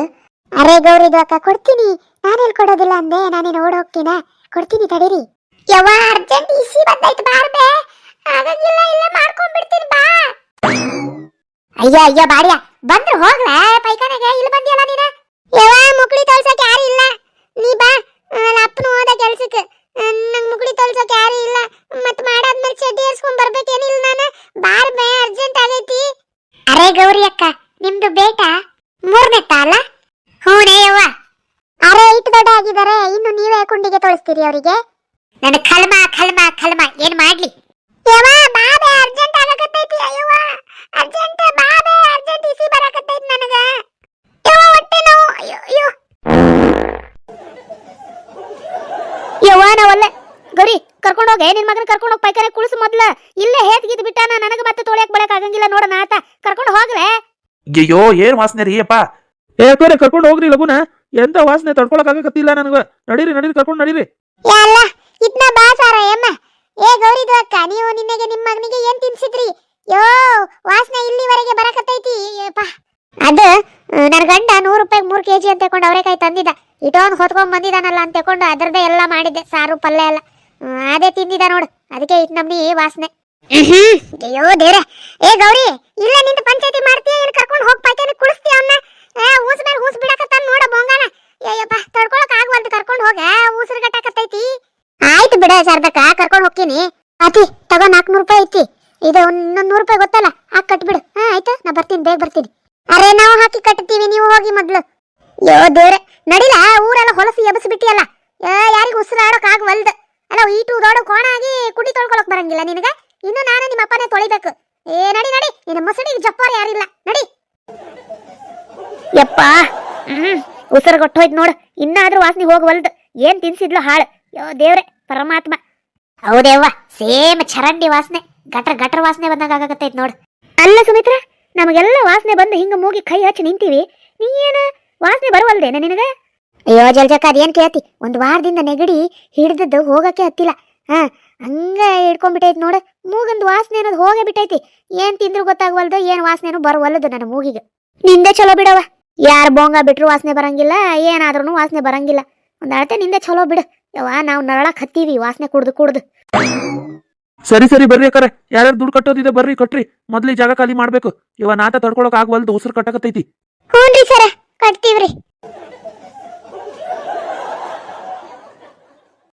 ಅರೆ ಗೌರಿ ಅಕ್ಕ ಕೊಡ್ತೀನಿ. ನಾನೇನು ಕೊಡೋದಿಲ್ಲ ಅಂದೆ ನಾನೇನು ಓಡ್ ಹೋಗ್ತೀನ? ಕೊಡ್ತೀನಿ ತಡೀರಿ. ಯಾವ ಅರ್ಜೆಂಟ್ ಇಸಿ ಬಂದೈತೆ ಬಾರ್ಬೆ. ಆಗಂಗಿಲ್ಲ ಇಲ್ಲ ಮಾಡ್ಕೊಂಡ್ಬಿಡ್ತೀನಿ ಬಾ. ಅಯ್ಯೋ ಅಯ್ಯೋ ಬಾಡ್ಯ ಬಂದ್ರೆ ಹೋಗ್ಲ, ಪೈಖಾನೆಗೆ. ಇಲ್ಲಿ ಬಂದಿಯಲ್ಲ ನೀನ? ಯವ್ವ, ಮುಕ್ಳಿ ತೊಳ್ಸಕ್ ಯಾರು ಇಲ್ಲ. ನೀ ಬಾ ಅಪ್ಪನು ಹೋದ ಕೆಲ್ಸಕ್ಕೆ. ನಂಗೆ ಮುಕ್ಳಿ ತೊಳ್ಸಕ್ ಯಾರು ಇಲ್ಲ. ಮತ್ ಮಾಡಾದ್ಮೇಲೆ ಚಡ್ಡಿ ಏರ್ಸ್ಕೊಂಡ್ ಬರ್ಬೇಕೇನಿಲ್ಲ ನಾನು. ಬಾರ್ಬೆ ಅರ್ಜೆಂಟ್ ಆಗೈತಿ. ಅರೆ ಗೌರಿ ಅಕ್ಕ, ನಿಮ್ದು ಬೇಟ? ಮೂರನೆತ್ತ ಅಲ್ಲ? ಹೂನೇ ಯವ್ವ. ಅರೆ ಇಟ್ಟು ದೊಡ್ಡ ಆಗಿದ್ದಾರೆ ಇನ್ನು ನೀವೇ ಕುಂಡಿಗೆ ತೋರಿಸ್ತೀರಿ ಅವರಿಗೆ? ನನ್ನ ಕಲ್ಮ ಕಲ್ಮ ಕಲ್ಮ ಏನ್ ಮಾಡ್ಲಿ? ಯವ್ವ ಬಾಬೆ ಅರ್ಜೆಂಟ್ ಆಗಕತ್ತೈತಿ ಅಯ್ಯೋ ಅರ್ಜೆಂಟ್ ಬಾಬೆ ಅರ್ಜೆಂಟ್ ಇಸಿ ಬರಕತ್ತೈತಿ ನನಗ. ಯವ್ವ ಹೊಟ್ಟೆ ನೋವು. ಅಯ್ಯೋ ಅಯ್ಯೋ. ಯವ್ವ ನಾವಲ್ಲ ಗೌರಿ ಕರ್ಕೊಂಡು ಹೋಗೆ ನಿನ್ ಮಗನ ಕರ್ಕೊಂಡು ಹೋಗಿ ಪೈಕರೆ ಕುಳಿಸು ಮೊದ್ಲ. ಇಲ್ಲೇ ಹೇತ್ ಗೀದ್ ಬಿಟ್ಟಾನ ನನಗ ಮತ್ತೆ ತೊಳೆಯಕ್ ಬಳಕ್ ಆಗಂಗಿಲ್ಲ ನೋಡೋಣ ಆತ. ಕರ್ಕೊಂಡು ಹೋಗ್ರೆ ಅಯ್ಯೋ ಏನ್ ವಾಸನೆ ರೀ ಅಪ್ಪ? ಏ ಕರ್ಕೊಂಡು ಹೋಗ್ರಿ ಲಗುನ. ಎಂತ ವಾಸನೆ ತಡ್ಕೊಳಕ್ ಆಗಕತ್ತಿಲ್ಲ ನನಗೆ. ನಡೀರಿ ನಡೀರಿ ಕರ್ಕೊಂಡು ನಡೀರಿ. ಎಲ್ಲ ಇದ್ನ ಬಾಸಾರ ಎಮ್ಮ ಏ ಗೌರಿದು ಅಕ್ಕ ನೀವು ನಿನ್ನೆಗೆ ನಿಮ್ಮ ಮಗನಿಗೆ ಏನ್ ತಿನ್ಸಿದ್ರಿ? ಯೋ ವಾಸನೆ ಇಲ್ಲಿವರೆಗೆ ಬರಕತ್ತೈತಿ. ಯಪ್ಪ. ಅದು ನನ್ನ ಗಂಡ ನೂರು ರೂಪಾಯಿ ಮೂರು ಕೆಜಿ ಅಂತ ತಕೊಂಡು ಕೈ ತಂದಿದ್ದ ಇಟೋನ್ ಹೊತ್ಕೊಂಡ್ ಬಂದಿದಾನಲ್ಲ ಅಂತ ತಕೊಂಡು ಅದರದೇ ಎಲ್ಲ ಮಾಡಿದ್ದೆ ಸಾರು ಪಲ್ಯ ಎಲ್ಲ. ಅದೇ ತಿಂದಿದ ನೋಡು. ಅದಕ್ಕೆ ಇಟ್ ನಮ್ನಿ ವಾಸನೆ. ಅಯ್ಯೋ ದೇವ್ರೆ. ಏ ಗೌರಿ ಇಲ್ಲ ನಿಂತ ಪಂಚಾಯತಿ ಮಾಡ್ತೀಯ ಏನು ಕರ್ಕೊಂಡು ಹೋಗಿ ಪೈಕಾನಿ ಕುಡಿಸ್ತೀಯ ಅವನ್ನ ಊಸ್ ಮೇಲೆ ಊಸ್ ಬಿಡಕತ್ತಾನ ನೋಡ ಬೊಂಗಾನ. ಅಯ್ಯಪ್ಪ ತಡ್ಕೊಳಕ್ ಆಗ್ವಲ್ದು ಕರ್ಕೊಂಡು ಹೋಗ. ಉಸಿರು ಗಟ್ಟಾಕತ್ತೈತಿ ಆಯ್ತು ಬಿಡ ಸರ್ದಕ್ಕ ಕರ್ಕೊಂಡು ಹೋಗ್ತೀನಿ. ಅತಿ, ತಗೋ ನಾಲ್ಕುನೂರು ರೂಪಾಯಿ ಐತಿ. ಇದು ಇನ್ನೊಂದು ನೂರು ರೂಪಾಯಿ ಗೊತ್ತಲ್ಲ, ಹಾಕಿ ಕಟ್ಬಿಡು. ಹಾ, ಆಯ್ತು, ನಾ ಬರ್ತೀನಿ, ಬೇಗ ಬರ್ತೀನಿ. ಅರೆ, ನಾವು ಹಾಕಿ ಕಟ್ತೀವಿ, ನೀವು ಹೋಗಿ ಮೊದ್ಲು. ಯೋ, ದೇವ್ರೆ, ನಡಿಲ, ಊರೆಲ್ಲ ಹೊಲಸು ಎಬಸ್ ಬಿಟ್ಟಿಯಲ್ಲ ಯಾರಿಗೂ ಉಸಿರಾಡೋಕ್ ಆಗವಲ್ದು. ಅಲ್ಲ ಈಟು ದೊಡ್ಡ ಕೋಣ ಆಗಿ ಕುಡಿ ತೊಳ್ಕೊಳಕ್ ಬರಂಗಿಲ್ಲ ನಿನಗೆ? ಇನ್ನು ನಾನು ನಿಮ್ಮ ಅಪ್ಪನೇ ತೊಳಿಬೇಕು. ಏ, ನಡಿ ನಡಿ, ನಿನ್ನ ಮೊಸಡಿಗೆ ಜಪ್ಪಾರ ಯಾರಿಲ್ಲ ನಡಿ. ಯಪ್ಪ, ಹ್ಮ್ ಉಸಿರು ಕೊಟ್ಟೋಯ್ತು ನೋಡು. ಇನ್ನಾದ್ರೂ ವಾಸನೆ ಹೋಗವಲ್ದು. ಏನ್ ತಿನ್ಸಿದ್ಲು ಹಾಳು. ಯೋ ದೇವ್ರೆ, ಪರಮಾತ್ಮ. ಹೌದೇವ್ವ, ಸೇಮ್ ಚರಂಡಿ ವಾಸನೆ, ಗಟ್ರ ಗಟ್ರ ವಾಸನೆ ಬಂದಾಗ ಆಗತ್ತೆ ನೋಡು. ಅಲ್ಲ ಸುಮಿತ್ರ, ನಮಗೆಲ್ಲ ವಾಸನೆ ಬಂದು ಹಿಂಗ ಮೂಗಿ ಕೈ ಹಚ್ಚಿ ನಿಂತೀವಿ ಏನ ವಾಸನೆ ಬರುವಲ್ದೇನ ನಿನಗ? ಅಯ್ಯೋ, ಜಲ್ಜಕ್ಕ, ಅದೇನ್ ಕೇಳ್ತಿ? ಒಂದ್ ವಾರದಿಂದ ನೆಗಡಿ ಹಿಡ್ದದ್ದು ಹೋಗಕ್ಕೆ ಹತ್ತಿಲ್ಲ. ಹಾ, ಹಂಗ ಹಿಡ್ಕೊಂಡ್ಬಿಟ್ಟೈತಿ ನೋಡು. ಮೂಗಂದು ವಾಸನೆ ಅನ್ನೋದು ಹೋಗೇ ಬಿಟ್ಟೈತಿ. ಏನ್ ತಿಂದ್ರು ಗೊತ್ತಾಗವಲ್ದು, ಏನ್ ವಾಸನೆನು ಬರುವಲ್ಲದು ನನ್ನ ಮೂಗಿಗೆ. ನಿಂದೆ ಚಲೋ ಬಿಡವ ಯಾರ ಬೋಂಗ ಬಿಟ್ರು ವಾಸನೆ ಬರಂಗಿಲ್ಲ ಏನಾದ್ರೂ ವಾಸನೆ ಬರಂಗಿಲ್ಲ. ಒಂದ್ ಅಳತೆ ನಿಂದೆ ಚಲೋ ಬಿಡು. ಯವ್ವ ನಾವು ನರಳಕ್ ಹತ್ತೀವಿ ವಾಸನೆ ಕುಡ್ದು ಕುಡ್ದು. ಸರಿ ಸರಿ ಬರ್ರಿ ಅಕ್ಕರೆ. ಯಾರ್ಯಾರು ದುಡ್ಡು ಕಟ್ಟೋದಿದೆ ಬರ್ರಿ ಕಟ್ರಿ. ಮೊದ್ಲಿ ಈ ಜಾಗ ಖಾಲಿ ಮಾಡ್ಬೇಕು. ಇವ ನಾತ ತಡ್ಕೊಳಕ್ ಆಗವಲ್ದು ಉಸಿರು ಕಟ್ಟಕತ್ತೈತಿ. ಹ್ಞೂನ್ರಿ ಸರ ಕಟ್ತೀವ್ರಿ.